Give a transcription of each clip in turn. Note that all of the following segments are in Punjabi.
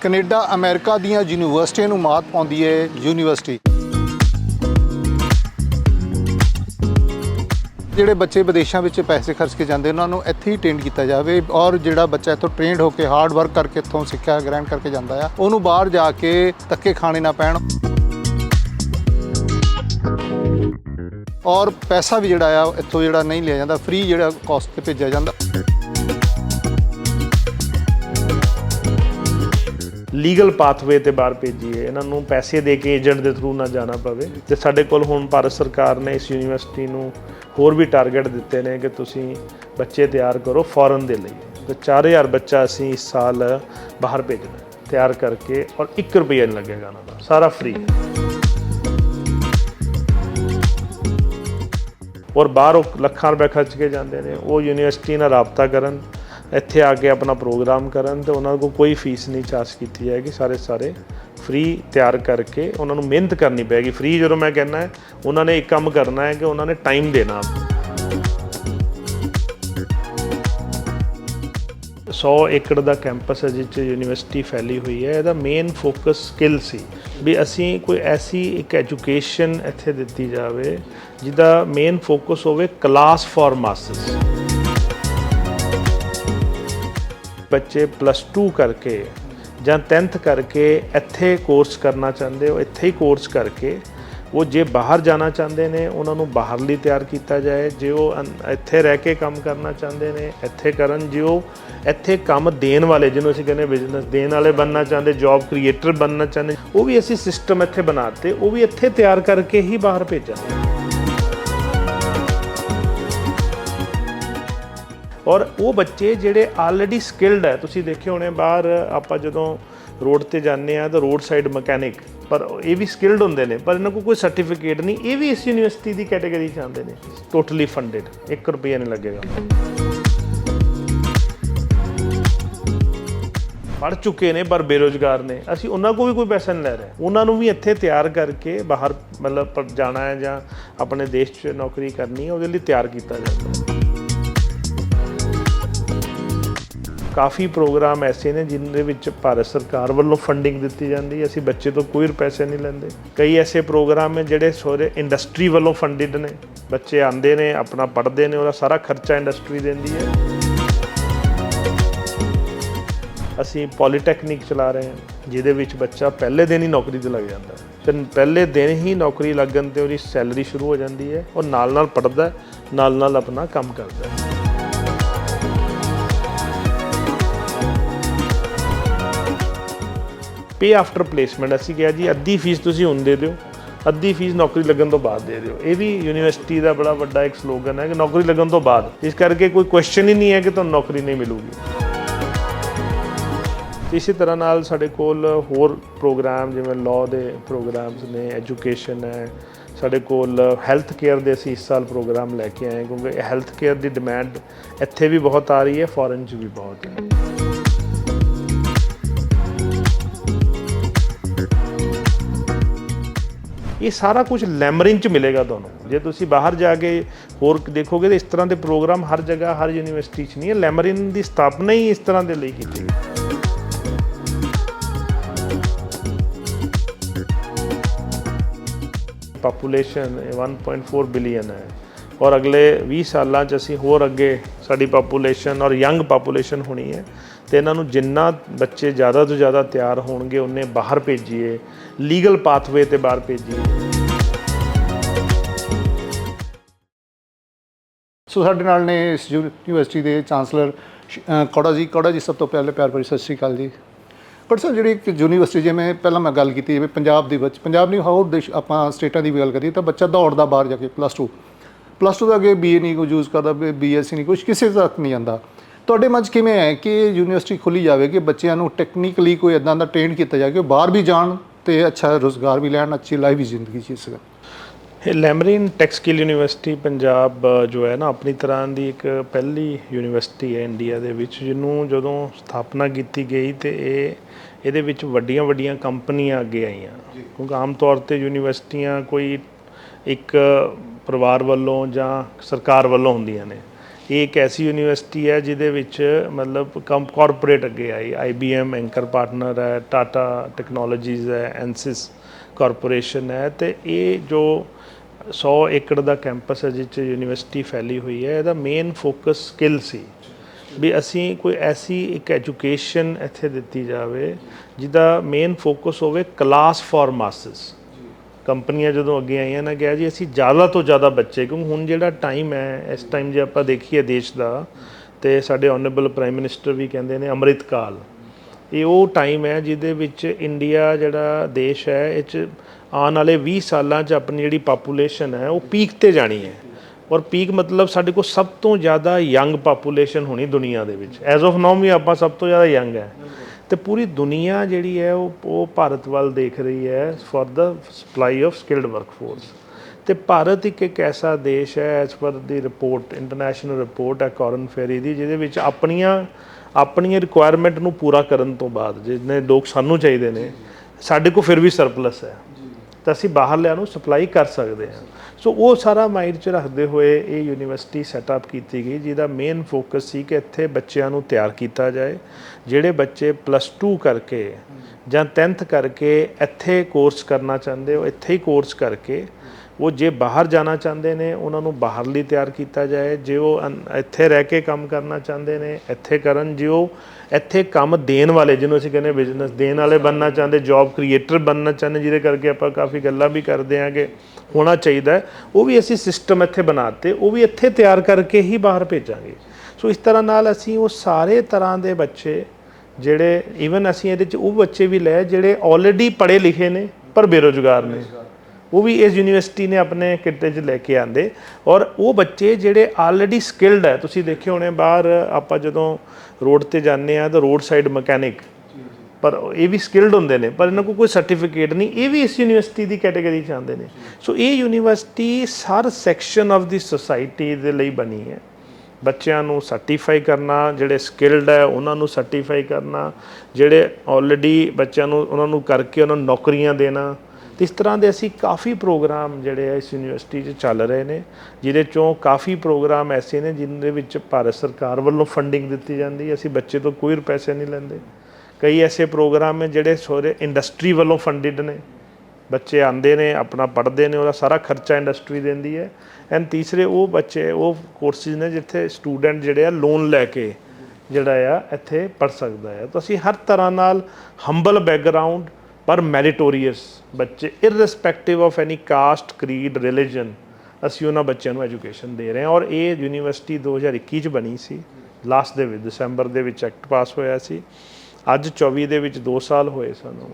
ਕੈਨੇਡਾ, ਅਮਰੀਕਾ ਦੀਆਂ ਯੂਨੀਵਰਸਿਟੀਆਂ ਨੂੰ ਮਾਤ ਪਾਉਂਦੀ ਹੈ ਯੂਨੀਵਰਸਿਟੀ। ਜਿਹੜੇ ਬੱਚੇ ਵਿਦੇਸ਼ਾਂ ਵਿੱਚ ਪੈਸੇ ਖਰਚ ਕੇ ਜਾਂਦੇ, ਉਹਨਾਂ ਨੂੰ ਇੱਥੇ ਹੀ ਟ੍ਰੇਨ ਕੀਤਾ ਜਾਵੇ ਔਰ ਜਿਹੜਾ ਬੱਚਾ ਇੱਥੋਂ ਟ੍ਰੇਨਡ ਹੋ ਕੇ ਹਾਰਡ ਵਰਕ ਕਰਕੇ ਇੱਥੋਂ ਸਿੱਖਿਆ ਗ੍ਰਹਿਣ ਕਰਕੇ ਜਾਂਦਾ ਆ, ਉਹਨੂੰ ਬਾਹਰ ਜਾ ਕੇ ਧੱਕੇ ਖਾਣੇ ਨਾ ਪੈਣ। ਔਰ ਪੈਸਾ ਵੀ ਜਿਹੜਾ ਆ ਇੱਥੋਂ ਜਿਹੜਾ ਨਹੀਂ ਲਿਆ ਜਾਂਦਾ ਫ੍ਰੀ ਜਿਹੜਾ ਕਾਸਟ ਤੇ ਭੇਜਿਆ ਜਾਂਦਾ। ਲੀਗਲ ਪਾਥਵੇ ਤੇ ਬਾਹਰ ਭੇਜੀਏ ਇਹਨਾਂ ਨੂੰ ਪੈਸੇ ਦੇ ਕੇ ਏਜੰਟ ਦੇ ਥਰੂ ਨਾ ਜਾਣਾ ਪਵੇ। ਤੇ ਸਾਡੇ ਕੋਲ ਹੁਣ ਭਾਰਤ ਸਰਕਾਰ ਨੇ ਇਸ ਯੂਨੀਵਰਸਿਟੀ ਨੂੰ ਹੋਰ ਵੀ ਟਾਰਗੇਟ ਦਿੱਤੇ ਨੇ ਕਿ ਤੁਸੀਂ ਬੱਚੇ ਤਿਆਰ ਕਰੋ ਫੋਰਨ ਦੇ ਲਈ। ਤੇ 4000 ਬੱਚਾ ਅਸੀਂ ਇਸ ਸਾਲ ਬਾਹਰ ਭੇਜਣਾ ਤਿਆਰ ਕਰਕੇ ਔਰ 1 ਰੁਪਈਆ ਨਹੀਂ ਲੱਗੇਗਾ ਉਹਨਾਂ ਦਾ। ਸਾਰਾ ਫ੍ਰੀ ਔਰ ਬਾਹਰ ਲੱਖਾਂ ਰੁਪਏ ਖਰਚ ਕੇ ਜਾਂਦੇ ਨੇ। ਉਹ ਯੂਨੀਵਰਸਿਟੀ ਨਾਲ ਰਾਬਤਾ ਕਰਨ। ਇੱਥੇ ਆ ਕੇ ਆਪਣਾ ਪ੍ਰੋਗਰਾਮ ਕਰਨ ਤੇ ਉਹਨਾਂ ਕੋਲ ਕੋਈ ਫੀਸ ਨਹੀਂ ਚਾਰਜ ਕੀਤੀ ਜਾਏਗੀ, ਸਾਰੇ ਸਾਰੇ ਫ੍ਰੀ ਤਿਆਰ ਕਰਕੇ ਉਹਨਾਂ ਨੂੰ ਮਿਹਨਤ ਕਰਨੀ ਪੈਗੀ ਫ੍ਰੀ ਜਦੋਂ ਮੈਂ ਕਹਿੰਦਾ ਹੈ, ਉਹਨਾਂ ਨੇ ਇੱਕ ਕੰਮ ਕਰਨਾ ਹੈ ਕਿ ਉਹਨਾਂ ਨੇ ਟਾਈਮ ਦੇਣਾ। 100 ਏਕੜ ਦਾ ਕੈਂਪਸ ਹੈ ਜਿਸ 'ਚ ਯੂਨੀਵਰਸਿਟੀ ਫੈਲੀ ਹੋਈ ਹੈ, ਇਹਦਾ ਮੇਨ ਫੋਕਸ ਸਕਿੱਲ ਸੀ ਵੀ ਅਸੀਂ ਕੋਈ ਐਸੀ ਇੱਕ ਐਜੂਕੇਸ਼ਨ ਇੱਥੇ ਦਿੱਤੀ ਜਾਵੇ ਜਿਹਦਾ ਮੇਨ ਫੋਕਸ ਹੋਵੇ ਕਲਾਸ ਫਾਰ ਮਾਸਸ ਬੱਚੇ ਪਲੱਸ 2 ਕਰਕੇ ਜਾਂ 10th ਕਰਕੇ ਇੱਥੇ ਕੋਰਸ ਕਰਨਾ ਚਾਹੁੰਦੇ ਹੋ, ਇੱਥੇ ਹੀ ਕੋਰਸ ਕਰਕੇ, ਉਹ ਜੇ ਬਾਹਰ ਜਾਣਾ ਚਾਹੁੰਦੇ ਨੇ, ਉਹਨਾਂ ਨੂੰ ਬਾਹਰ ਲਈ ਤਿਆਰ ਕੀਤਾ ਜਾਏ, ਜੇ ਉਹ ਅੰ- ਇੱਥੇ ਰਹਿ ਕੇ ਕੰਮ ਕਰਨਾ ਚਾਹੁੰਦੇ ਨੇ, ਇੱਥੇ ਕਰਨ, ਜੇ ਉਹ ਇੱਥੇ ਕੰਮ ਦੇਣ ਵਾਲੇ, ਜਿਹਨੂੰ ਅਸੀਂ ਕਹਿੰਦੇ ਬਿਜ਼ਨਸ ਦੇਣ ਵਾਲੇ ਬਣਨਾ ਚਾਹੁੰਦੇ ਜੌਬ ਕ੍ਰੀਏਟਰ ਬਣਨਾ ਚਾਹੁੰਦੇ, ਉਹ ਵੀ ਅਸੀਂ ਸਿਸਟਮ ਇੱਥੇ ਬਣਾਤੇ ਉਹ ਵੀ ਇੱਥੇ ਤਿਆਰ ਕਰਕੇ ਹੀ ਬਾਹਰ ਭੇਜਾਂਗੇ। ਔਰ ਉਹ ਬੱਚੇ ਜਿਹੜੇ ਆਲਰੇਡੀ ਸਕਿਲਡ ਹੈ, ਤੁਸੀਂ ਦੇਖੇ ਹੋਣੇ ਬਾਹਰ ਆਪਾਂ ਜਦੋਂ ਰੋਡ ਤੇ ਜਾਂਦੇ ਆ ਤਾਂ ਰੋਡ ਸਾਈਡ ਮਕੈਨਿਕ ਪਰ ਇਹ ਵੀ ਸਕਿਲਡ ਹੁੰਦੇ ਨੇ, ਪਰ ਇਹਨਾਂ ਕੋਲ ਕੋਈ ਸਰਟੀਫਿਕੇਟ ਨਹੀਂ, ਇਹ ਵੀ ਇਸ ਯੂਨੀਵਰਸਿਟੀ ਦੀ ਕੈਟਾਗਰੀ ਚ ਆਉਂਦੇ ਨੇ ਟੋਟਲੀ ਫੰਡਡ 1 ਰੁਪਿਆ ਨਹੀਂ ਲੱਗੇਗਾ। ਪੜ ਚੁੱਕੇ ਨੇ, ਪਰ ਬੇਰੋਜ਼ਗਾਰ ਨੇ, ਅਸੀਂ ਉਹਨਾਂ ਕੋਲ ਵੀ ਕੋਈ ਪੈਸਾ ਨਹੀਂ ਲੈ ਰਹੇ। ਉਹਨਾਂ ਨੂੰ ਵੀ ਇੱਥੇ ਤਿਆਰ ਕਰਕੇ ਬਾਹਰ ਮਤਲਬ ਪਰ ਜਾਣਾ ਹੈ ਜਾਂ ਆਪਣੇ ਦੇਸ਼ 'ਚ ਨੌਕਰੀ ਕਰਨੀ ਹੈ, ਉਹਦੇ ਲਈ ਤਿਆਰ ਕੀਤਾ ਜਾਂਦਾ ਹੈ। ਕਾਫੀ ਪ੍ਰੋਗਰਾਮ ਐਸੇ ਨੇ ਜਿਨ੍ਹਾਂ ਵਿੱਚ ਭਾਰਤ ਸਰਕਾਰ ਵੱਲੋਂ ਫੰਡਿੰਗ ਦਿੱਤੀ ਜਾਂਦੀ ਹੈ। ਅਸੀਂ ਬੱਚੇ ਤੋਂ ਕੋਈ ਪੈਸੇ ਨਹੀਂ ਲੈਂਦੇ। ਕਈ ਐਸੇ ਪ੍ਰੋਗਰਾਮ ਹੈ ਜਿਹੜੇ ਸੋਰੇ ਇੰਡਸਟਰੀ ਵੱਲੋਂ ਫੰਡਡ ਨੇ। ਬੱਚੇ ਆਉਂਦੇ ਨੇ, ਆਪਣਾ ਪੜ੍ਹਦੇ ਨੇ, ਉਹਦਾ ਸਾਰਾ ਖਰਚਾ ਇੰਡਸਟਰੀ ਦਿੰਦੀ ਹੈ। ਅਸੀਂ ਪੋਲੀਟੈਕਨਿਕ ਚਲਾ ਰਹੇ ਹਾਂ, ਜਿਹਦੇ ਵਿੱਚ ਬੱਚਾ ਪਹਿਲੇ ਦਿਨ ਹੀ ਨੌਕਰੀ ਤੇ ਲੱਗ ਜਾਂਦਾ ਹੈ। ਤੇ ਪਹਿਲੇ ਦਿਨ ਹੀ ਨੌਕਰੀ ਲੱਗਣ ਤੇ ਉਹਦੀ ਸੈਲਰੀ ਸ਼ੁਰੂ ਹੋ ਜਾਂਦੀ ਹੈ। ਉਹ ਨਾਲ ਨਾਲ ਪੜ੍ਹਦਾ ਨਾਲ ਨਾਲ ਆਪਣਾ ਕੰਮ ਕਰਦਾ ਹੈ। ਪੇ ਆਫਟਰ ਪਲੇਸਮੈਂਟ ਅਸੀਂ ਕਿਹਾ ਜੀ ਅੱਧੀ ਫੀਸ ਤੁਸੀਂ ਹੁਣ ਦੇ ਦਿਓ, ਅੱਧੀ ਫੀਸ ਨੌਕਰੀ ਲੱਗਣ ਤੋਂ ਬਾਅਦ ਦੇ ਦਿਓ। ਇਹ ਵੀ ਯੂਨੀਵਰਸਿਟੀ ਦਾ ਬੜਾ ਵੱਡਾ ਇੱਕ ਸਲੋਗਨ ਹੈ ਕਿ ਨੌਕਰੀ ਲੱਗਣ ਤੋਂ ਬਾਅਦ। ਇਸ ਕਰਕੇ ਕੋਈ ਕੁਐਸਚਨ ਹੀ ਨਹੀਂ ਹੈ ਕਿ ਤੁਹਾਨੂੰ ਨੌਕਰੀ ਨਹੀਂ ਮਿਲੂਗੀ। ਇਸੇ ਤਰ੍ਹਾਂ ਨਾਲ ਸਾਡੇ ਕੋਲ ਹੋਰ ਪ੍ਰੋਗਰਾਮ ਜਿਵੇਂ ਲਾਅ ਦੇ ਪ੍ਰੋਗਰਾਮਸ ਨੇ ਐਜੂਕੇਸ਼ਨ ਹੈ। ਸਾਡੇ ਕੋਲ ਹੈਲਥ ਕੇਅਰ ਦੇ ਅਸੀਂ ਇਸ ਸਾਲ ਪ੍ਰੋਗਰਾਮ ਲੈ ਕੇ ਆਏ ਕਿਉਂਕਿ ਹੈਲਥ ਕੇਅਰ ਦੀ ਡਿਮਾਂਡ ਇੱਥੇ ਵੀ ਬਹੁਤ ਆ ਰਹੀ ਹੈ ਫੋਰਨ 'ਚ ਵੀ ਬਹੁਤ ਹੈ। ਇਹ ਸਾਰਾ ਕੁਝ ਲੈਮਰਿਨ ਚ ਮਿਲੇਗਾ ਤੁਹਾਨੂੰ। ਜੇ ਤੁਸੀਂ ਬਾਹਰ ਜਾ ਕੇ ਹੋਰ ਦੇਖੋਗੇ ਤਾਂ ਇਸ ਤਰ੍ਹਾਂ ਦੇ ਪ੍ਰੋਗਰਾਮ ਹਰ ਜਗ੍ਹਾ, ਹਰ ਯੂਨੀਵਰਸਿਟੀ 'ਚ ਨਹੀਂ ਹੈ ਲੈਮਰਿਨ ਦੀ ਸਥਾਪਨਾ ਹੀ ਇਸ ਤਰ੍ਹਾਂ ਦੇ ਲਈ ਕੀਤੀ। ਗਈ ਪਾਪੂਲੇਸ਼ਨ 1.4 ਬਿਲੀਅਨ ਹੈ। ਔਰ ਅਗਲੇ 20 ਸਾਲਾਂ 'ਚ ਅਸੀਂ ਹੋਰ ਅੱਗੇ ਸਾਡੀ ਪਾਪੂਲੇਸ਼ਨ ਔਰ ਯੰਗ ਪਾਪੂਲੇਸ਼ਨ ਹੋਣੀ ਹੈ। ਤੇ ਇਹਨਾਂ ਨੂੰ ਜਿੰਨਾ ਬੱਚੇ ਜ਼ਿਆਦਾ ਤੋਂ ਜ਼ਿਆਦਾ ਤਿਆਰ ਹੋਣਗੇ, ਉਹਨੇ ਬਾਹਰ ਭੇਜੀਏ। ਲੀਗਲ ਪਾਥਵੇ ਤੇ ਬਾਹਰ ਭੇਜੀ ਸੋ ਸਾਡੇ ਨਾਲ ਨੇ ਇਸ ਯੂ- ਯੂਨੀਵਰਸਿਟੀ ਦੇ ਚਾਂਸਲਰ ਕੌੜਾ ਜੀ। ਕੌੜਾ ਜੀ, ਸਭ ਤੋਂ ਪਹਿਲੇ ਪਿਆਰ ਭਰੀ ਸਤਿ ਸ਼੍ਰੀ ਅਕਾਲ ਜੀ। ਪਰ ਸਰ ਜਿਹੜੀ ਇੱਕ ਯੂਨੀਵਰਸਿਟੀ ਜਿਵੇਂ ਪਹਿਲਾਂ ਮੈਂ ਗੱਲ ਕੀਤੀ, ਜਿਵੇਂ ਪੰਜਾਬ ਦੇ ਵਿੱਚ, ਪੰਜਾਬ ਨਹੀਂ, ਹੋਰ ਦੇਸ਼ ਆਪਾਂ ਸਟੇਟਾਂ ਦੀ ਵੀ ਗੱਲ ਕਰੀਏ, ਤਾਂ ਬੱਚਾ ਦੌੜਦਾ ਬਾਹਰ ਜਾ ਕੇ ਪਲੱਸ 2 ਪਲੱਸ 2 ਦਾ ਅੱਗੇ ਬੀਏ ਨਹੀਂ ਕੋਈ ਯੂਜ਼ ਕਰਦਾ ਬੀਐਸਸੀ ਨਹੀਂ ਕੁਝ ਕਿਸੇ ਤੱਕ ਨਹੀਂ ਜਾਂਦਾ ਤੁਹਾਡੇ ਮਨ 'ਚ ਕਿਵੇਂ ਹੈ ਕਿ ਯੂਨੀਵਰਸਿਟੀ ਖੁੱਲੀ ਜਾਵੇ, ਕਿ ਬੱਚਿਆਂ ਨੂੰ ਟੈਕਨੀਕਲੀ ਕੋਈ ਇਦਾਂ ਦਾ ਟ੍ਰੇਨ ਕੀਤਾ ਜਾਵੇ, ਕਿ ਉਹ ਬਾਹਰ ਵੀ ਜਾਣ ਤੇ ਅੱਛਾ ਰੋਜ਼ਗਾਰ ਵੀ ਲੈਣ ਅੱਛੀ ਲਾਈਫ ਵੀ ਜ਼ਿੰਦਗੀ ਜੀ ਸਕਣ ਇਹ ਲੈਮਰਿਨ ਟੈਕਸਕਿਲ ਯੂਨੀਵਰਸਿਟੀ ਪੰਜਾਬ ਜੋ ਹੈ ਨਾ ਆਪਣੀ ਤਰ੍ਹਾਂ ਦੀ ਇੱਕ ਪਹਿਲੀ ਯੂਨੀਵਰਸਿਟੀ ਹੈ ਇੰਡੀਆ ਦੇ ਵਿੱਚ ਜਿਹਨੂੰ ਜਦੋਂ ਸਥਾਪਨਾ ਕੀਤੀ ਗਈ ਤੇ ਇਹ ਇਹਦੇ ਵਿੱਚ ਵੱਡੀਆਂ ਵੱਡੀਆਂ ਕੰਪਨੀਆਂ ਅੱਗੇ ਆਈਆਂ। ਕਿਉਂਕਿ ਆਮ ਤੌਰ ਤੇ ਯੂਨੀਵਰਸਿਟੀਆਂ ਕੋਈ ਇੱਕ ਪਰਿਵਾਰ ਵੱਲੋਂ ਜਾਂ ਸਰਕਾਰ ਵੱਲੋਂ ਹੁੰਦੀਆਂ ਨੇ। ਇਹ ਇੱਕ ਐਸੀ ਯੂਨੀਵਰਸਿਟੀ ਹੈ ਜਿਹਦੇ ਵਿੱਚ ਮਤਲਬ ਕੰਮ ਕਾਰਪੋਰੇਟ ਅੱਗੇ ਆਈ IBM ਐਂਕਰ ਪਾਰਟਨਰ ਹੈ ਟਾਟਾ ਟੈਕਨੋਲੋਜੀਜ਼ ਹੈ ਐਨਸਿਸ ਕਾਰਪੋਰੇਸ਼ਨ ਹੈ ਤੇ ਇਹ ਜੋ 100 ਏਕੜ ਦਾ ਕੈਂਪਸ ਹੈ ਜਿਸ 'ਚ ਯੂਨੀਵਰਸਿਟੀ ਫੈਲੀ ਹੋਈ ਹੈ, ਇਹਦਾ ਮੇਨ ਫੋਕਸ ਸਕਿੱਲ ਸੀ। ਵੀ ਅਸੀਂ ਕੋਈ ਐਸੀ ਇੱਕ ਐਜੂਕੇਸ਼ਨ ਇੱਥੇ ਦਿੱਤੀ ਜਾਵੇ ਜਿਹਦਾ ਮੇਨ ਫੋਕਸ ਹੋਵੇ ਕਲਾਸ ਫਾਰ ਮਾਸਸ ਕੰਪਨੀਆਂ ਜਦੋਂ ਅੱਗੇ ਆਈਆਂ ਨਾ, ਕਿਹਾ ਜੀ ਅਸੀਂ ਜ਼ਿਆਦਾ ਤੋਂ ਜ਼ਿਆਦਾ ਬੱਚੇ, ਕਿਉਂਕਿ ਹੁਣ ਜਿਹੜਾ ਟਾਈਮ ਹੈ, ਇਸ ਟਾਈਮ ਜੇ ਆਪਾਂ ਦੇਖੀਏ ਦੇਸ਼ ਦਾ, ਤੇ ਸਾਡੇ ਆਨਰੇਬਲ ਪ੍ਰਾਈਮ ਮਿਨਿਸਟਰ ਵੀ ਕਹਿੰਦੇ ਨੇ ਅੰਮ੍ਰਿਤ ਕਾਲ। ਇਹ ਉਹ ਟਾਈਮ ਹੈ ਜਿਹਦੇ ਵਿੱਚ ਇੰਡੀਆ ਜਿਹੜਾ ਦੇਸ਼ ਹੈ, ਇਹ 'ਚ ਆਉਣ ਵਾਲੇ 20 ਸਾਲਾਂ 'ਚ ਆਪਣੀ ਜਿਹੜੀ ਪਾਪੂਲੇਸ਼ਨ ਹੈ, ਉਹ ਪੀਕ ਤੇ ਜਾਣੀ ਹੈ। ਔਰ ਪੀਕ ਮਤਲਬ ਸਾਡੇ ਕੋਲ ਸਭ ਤੋਂ ਜ਼ਿਆਦਾ ਯੰਗ ਪਾਪੂਲੇਸ਼ਨ ਹੋਣੀ ਦੁਨੀਆ ਦੇ ਵਿੱਚ। ਐਜ਼ ਆਫ ਨਾਓ ਵੀ ਆਪਾਂ ਸਭ ਤੋਂ ਜ਼ਿਆਦਾ ਯੰਗ ਹੈ। ਤੇ ਪੂਰੀ ਦੁਨੀਆ ਜਿਹੜੀ ਹੈ ਉਹ ਉਹ ਭਾਰਤ ਵੱਲ ਦੇਖ ਰਹੀ ਹੈ ਫॉर ਦਾ ਸਪਲਾਈ ਆਫ ਸਕਿਲਡ ਵਰਕਫੋਰਸ ਤੇ ਭਾਰਤ ਇੱਕ ਇੱਕ ਐਸਾ ਦੇਸ਼ ਹੈ ਐਸ ਪਰ ਦੀ ਰਿਪੋਰਟ ਇੰਟਰਨੈਸ਼ਨਲ ਰਿਪੋਰਟ ਹੈ ਕਾਰਨ ਫੇਰੀ ਦੀ, ਜਿਹਦੇ ਵਿੱਚ ਆਪਣੀਆਂ ਆਪਣੀਆਂ ਰਿਕੁਆਇਰਮੈਂਟ ਨੂੰ ਪੂਰਾ ਕਰਨ ਤੋਂ ਬਾਅਦ ਜਿੰਨੇ ਲੋਕ ਸਾਨੂੰ ਚਾਹੀਦੇ ਨੇ, ਸਾਡੇ ਕੋਲ ਫਿਰ ਵੀ ਸਰਪਲਸ ਹੈ। ਤਾਂ ਅਸੀਂ ਬਾਹਰਲਿਆਂ ਨੂੰ ਸਪਲਾਈ ਕਰ ਸਕਦੇ ਹਾਂ। ਸੋ ਉਹ ਸਾਰਾ ਮਾਈਂਡ 'ਚ ਰੱਖਦੇ ਹੋਏ ਇਹ ਯੂਨੀਵਰਸਿਟੀ ਸੈਟਅਪ ਕੀਤੀ ਗਈ, ਜਿਹਦਾ ਮੇਨ ਫੋਕਸ ਸੀ ਕਿ ਇੱਥੇ ਬੱਚਿਆਂ ਨੂੰ ਤਿਆਰ ਕੀਤਾ ਜਾਏ, ਜਿਹੜੇ ਬੱਚੇ ਪਲੱਸ 2 ਕਰਕੇ ਜਾਂ 10th ਕਰਕੇ ਇੱਥੇ ਕੋਰਸ ਕਰਨਾ ਚਾਹੁੰਦੇ ਹੋ, ਇੱਥੇ ਹੀ ਕੋਰਸ ਕਰਕੇ ਉਹ ਜੇ ਬਾਹਰ ਜਾਣਾ ਚਾਹੁੰਦੇ ਨੇ ਉਹਨਾਂ ਨੂੰ ਬਾਹਰਲੀ ਤਿਆਰ ਕੀਤਾ ਜਾਏ ਜੇ ਉਹ ਇੱਥੇ ਰਹਿ ਕੇ ਕੰਮ ਕਰਨਾ ਚਾਹੁੰਦੇ ਨੇ ਇੱਥੇ ਕਰਨ ਜੇ ਉਹ ਇੱਥੇ ਕੰਮ ਦੇਣ ਵਾਲੇ ਜਿਹਨੂੰ ਅਸੀਂ ਕਹਿੰਦੇ ਬਿਜ਼ਨਸ ਦੇਣ ਵਾਲੇ ਬਣਨਾ ਚਾਹੁੰਦੇ ਜੌਬ ਕ੍ਰੀਏਟਰ ਬਣਨਾ ਚਾਹੁੰਦੇ ਜਿਹਦੇ ਕਰਕੇ ਆਪਾਂ ਕਾਫੀ ਗੱਲਾਂ ਵੀ ਕਰਦੇ ਆਂਗੇ ਹੋਣਾ ਚਾਹੀਦਾ ਉਹ ਵੀ ਅਸੀਂ ਸਿਸਟਮ ਇੱਥੇ ਬਣਾਤੇ ਉਹ ਵੀ ਇੱਥੇ ਤਿਆਰ ਕਰਕੇ ਹੀ ਬਾਹਰ ਭੇਜਾਂਗੇ। ਸੋ ਇਸ ਤਰ੍ਹਾਂ ਨਾਲ ਅਸੀਂ ਉਹ ਸਾਰੇ ਤਰ੍ਹਾਂ ਦੇ ਬੱਚੇ ਜਿਹੜੇ ਈਵਨ ਅਸੀਂ ਇਹਦੇ ਚ ਉਹ ਬੱਚੇ ਵੀ ਲਏ ਜਿਹੜੇ ਆਲਰੇਡੀ ਪੜ੍ਹੇ ਲਿਖੇ ਨੇ ਪਰ ਬੇਰੋਜ਼ਗਾਰ ਨੇ। ਉਹ ਵੀ ਇਸ ਯੂਨੀਵਰਸਿਟੀ ਨੇ ਆਪਣੇ ਕਿੱਤੇ 'ਚ ਲੈ ਕੇ ਆਂਦੇ। ਔਰ ਉਹ ਬੱਚੇ ਜਿਹੜੇ ਆਲਰੇਡੀ ਸਕਿਲਡ ਹੈ ਤੁਸੀਂ ਦੇਖੇ ਹੋਣੇ ਬਾਹਰ ਆਪਾਂ ਜਦੋਂ ਰੋਡ ਤੇ ਜਾਂਦੇ ਆ ਤਾਂ ਰੋਡ ਸਾਈਡ ਮਕੈਨਿਕ। ਪਰ ਇਹ ਵੀ ਸਕਿਲਡ ਹੁੰਦੇ ਨੇ, ਪਰ ਇਹਨਾਂ ਕੋਲ ਕੋਈ ਸਰਟੀਫਿਕੇਟ ਨਹੀਂ। ਇਹ ਵੀ ਇਸ ਯੂਨੀਵਰਸਿਟੀ ਦੀ ਕੈਟਾਗਰੀ ਚ ਆਉਂਦੇ ਨੇ। ਸੋ ਇਹ ਯੂਨੀਵਰਸਿਟੀ ਹਰ ਸੈਕਸ਼ਨ ਆਫ ਦੀ ਸੋਸਾਇਟੀ ਦੇ ਲਈ ਬਣੀ ਹੈ। ਬੱਚਿਆਂ ਨੂੰ ਸਰਟੀਫਾਈ ਕਰਨਾ, ਜਿਹੜੇ ਸਕਿਲਡ ਹੈ ਉਹਨਾਂ ਨੂੰ ਸਰਟੀਫਾਈ ਕਰਨਾ, ਜਿਹੜੇ ਆਲਰੇਡੀ ਬੱਚਿਆਂ ਨੂੰ, ਉਹਨਾਂ ਨੂੰ ਕਰਕੇ ਉਹਨਾਂ ਨੂੰ ਨੌਕਰੀਆਂ ਦੇਣਾ। ਤੇ ਇਸ ਤਰ੍ਹਾਂ ਦੇ ਅਸੀਂ ਕਾਫੀ ਪ੍ਰੋਗਰਾਮ ਜਿਹੜੇ ਆ ਇਸ ਯੂਨੀਵਰਸਿਟੀ 'ਚ ਚੱਲ ਰਹੇ ਨੇ, ਜਿਹਦੇ ਚੋਂ ਕਾਫੀ ਪ੍ਰੋਗਰਾਮ ਐਸੇ ਨੇ ਜਿਨ੍ਹਾਂ ਵਿੱਚ ਭਾਰਤ ਸਰਕਾਰ ਵੱਲੋਂ ਫੰਡਿੰਗ ਦਿੱਤੀ ਜਾਂਦੀ ਹੈ। ਅਸੀਂ ਬੱਚੇ ਤੋਂ ਕੋਈ ਪੈਸੇ ਨਹੀਂ ਲੈਂਦੇ। ਕਈ ਐਸੇ ਪ੍ਰੋਗਰਾਮ ਨੇ ਜਿਹੜੇ ਸੋਰੇ ਇੰਡਸਟਰੀ ਵੱਲੋਂ ਫੰਡਡ ਨੇ। ਬੱਚੇ ਆਂਦੇ ਨੇ, ਆਪਣਾ ਪੜ੍ਹਦੇ ਨੇ, ਉਹਦਾ ਸਾਰਾ ਖਰਚਾ ਇੰਡਸਟਰੀ ਦਿੰਦੀ ਹੈ। ਐਂਡ ਤੀਸਰੇ ਉਹ ਬੱਚੇ, ਉਹ ਕੋਰਸਿਸ ਨੇ ਜਿੱਥੇ ਸਟੂਡੈਂਟ ਜਿਹੜੇ ਆ ਲੋਨ ਲੈ ਕੇ ਜਿਹੜਾ ਆ ਇੱਥੇ ਪੜ ਸਕਦਾ ਹੈ। ਤਾਂ ਅਸੀਂ ਹਰ ਤਰ੍ਹਾਂ ਨਾਲ ਹੰਬਲ ਬੈਕਗ੍ਰਾਉਂਡ ਪਰ ਮੈਰੀਟੋਰੀਅਸ ਬੱਚੇ irrespective of any caste creed religion ਅਸੀਂ ਉਹਨਾਂ ਬੱਚਿਆਂ ਨੂੰ ਐਜੂਕੇਸ਼ਨ ਦੇ ਰਹੇ ਹਾਂ ਔਰ ਇਹ ਯੂਨੀਵਰਸਿਟੀ 2021 ਚ ਬਣੀ ਸੀ ਲਾਸਟ ਦੇ ਵਿੱਚ, ਦਸੰਬਰ ਦੇ ਵਿੱਚ ਐਕਟ ਪਾਸ ਹੋਇਆ ਸੀ। ਅੱਜ 24 ਦੇ ਵਿੱਚ 2 ਸਾਲ ਹੋਏ ਸਾਨੂੰ।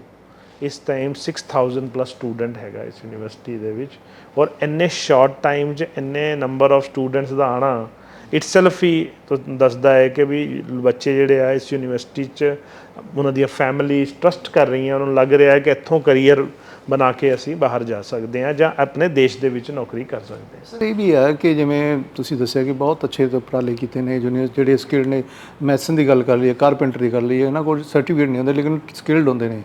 ਇਸ ਟਾਈਮ 6000 ਪਲੱਸ ਸਟੂਡੈਂਟ ਹੈਗਾ ਇਸ ਯੂਨੀਵਰਸਿਟੀ ਦੇ ਵਿੱਚ ਔਰ ਇੰਨੇ ਸ਼ਾਰਟ ਟਾਈਮ 'ਚ ਇੰਨੇ ਨੰਬਰ ਆਫ ਸਟੂਡੈਂਟਸ ਦਾ ਆਣਾ ਇਟਸੈਲਫ ਹੀ ਤੋਂ ਦੱਸਦਾ ਹੈ ਕਿ ਵੀ ਬੱਚੇ ਜਿਹੜੇ ਆ ਇਸ ਯੂਨੀਵਰਸਿਟੀ 'ਚ ਉਹਨਾਂ ਦੀਆਂ ਫੈਮਿਲੀ ਟਰਸਟ ਕਰ ਰਹੀਆਂ, ਉਹਨਾਂ ਨੂੰ ਲੱਗ ਰਿਹਾ ਹੈ ਕਿ ਇੱਥੋਂ ਕੈਰੀਅਰ ਬਣਾ ਕੇ ਅਸੀਂ ਬਾਹਰ ਜਾ ਸਕਦੇ ਹਾਂ ਜਾਂ ਆਪਣੇ ਦੇਸ਼ ਦੇ ਵਿੱਚ ਨੌਕਰੀ ਕਰ ਸਕਦੇ ਹਾਂ। ਸਰ, ਇਹ ਵੀ ਹੈ ਕਿ ਜਿਵੇਂ ਤੁਸੀਂ ਦੱਸਿਆ ਕਿ ਬਹੁਤ ਅੱਛੇ ਉਪਰਾਲੇ ਕੀਤੇ ਨੇ, ਜੂਨੀਅਰ ਜਿਹੜੇ ਸਕਿਲਡ ਨੇ ਮੈਸਨ ਦੀ ਗੱਲ ਕਰ ਲਈਏ ਕਾਰਪੈਂਟਰ ਦੀ ਕਰ ਲਈਏ, ਇਹਨਾਂ ਕੋਲ ਸਰਟੀਫਿਕੇਟ ਨਹੀਂ ਹੁੰਦੇ, ਲੇਕਿਨ ਸਕਿਲਡ ਹੁੰਦੇ ਨੇ।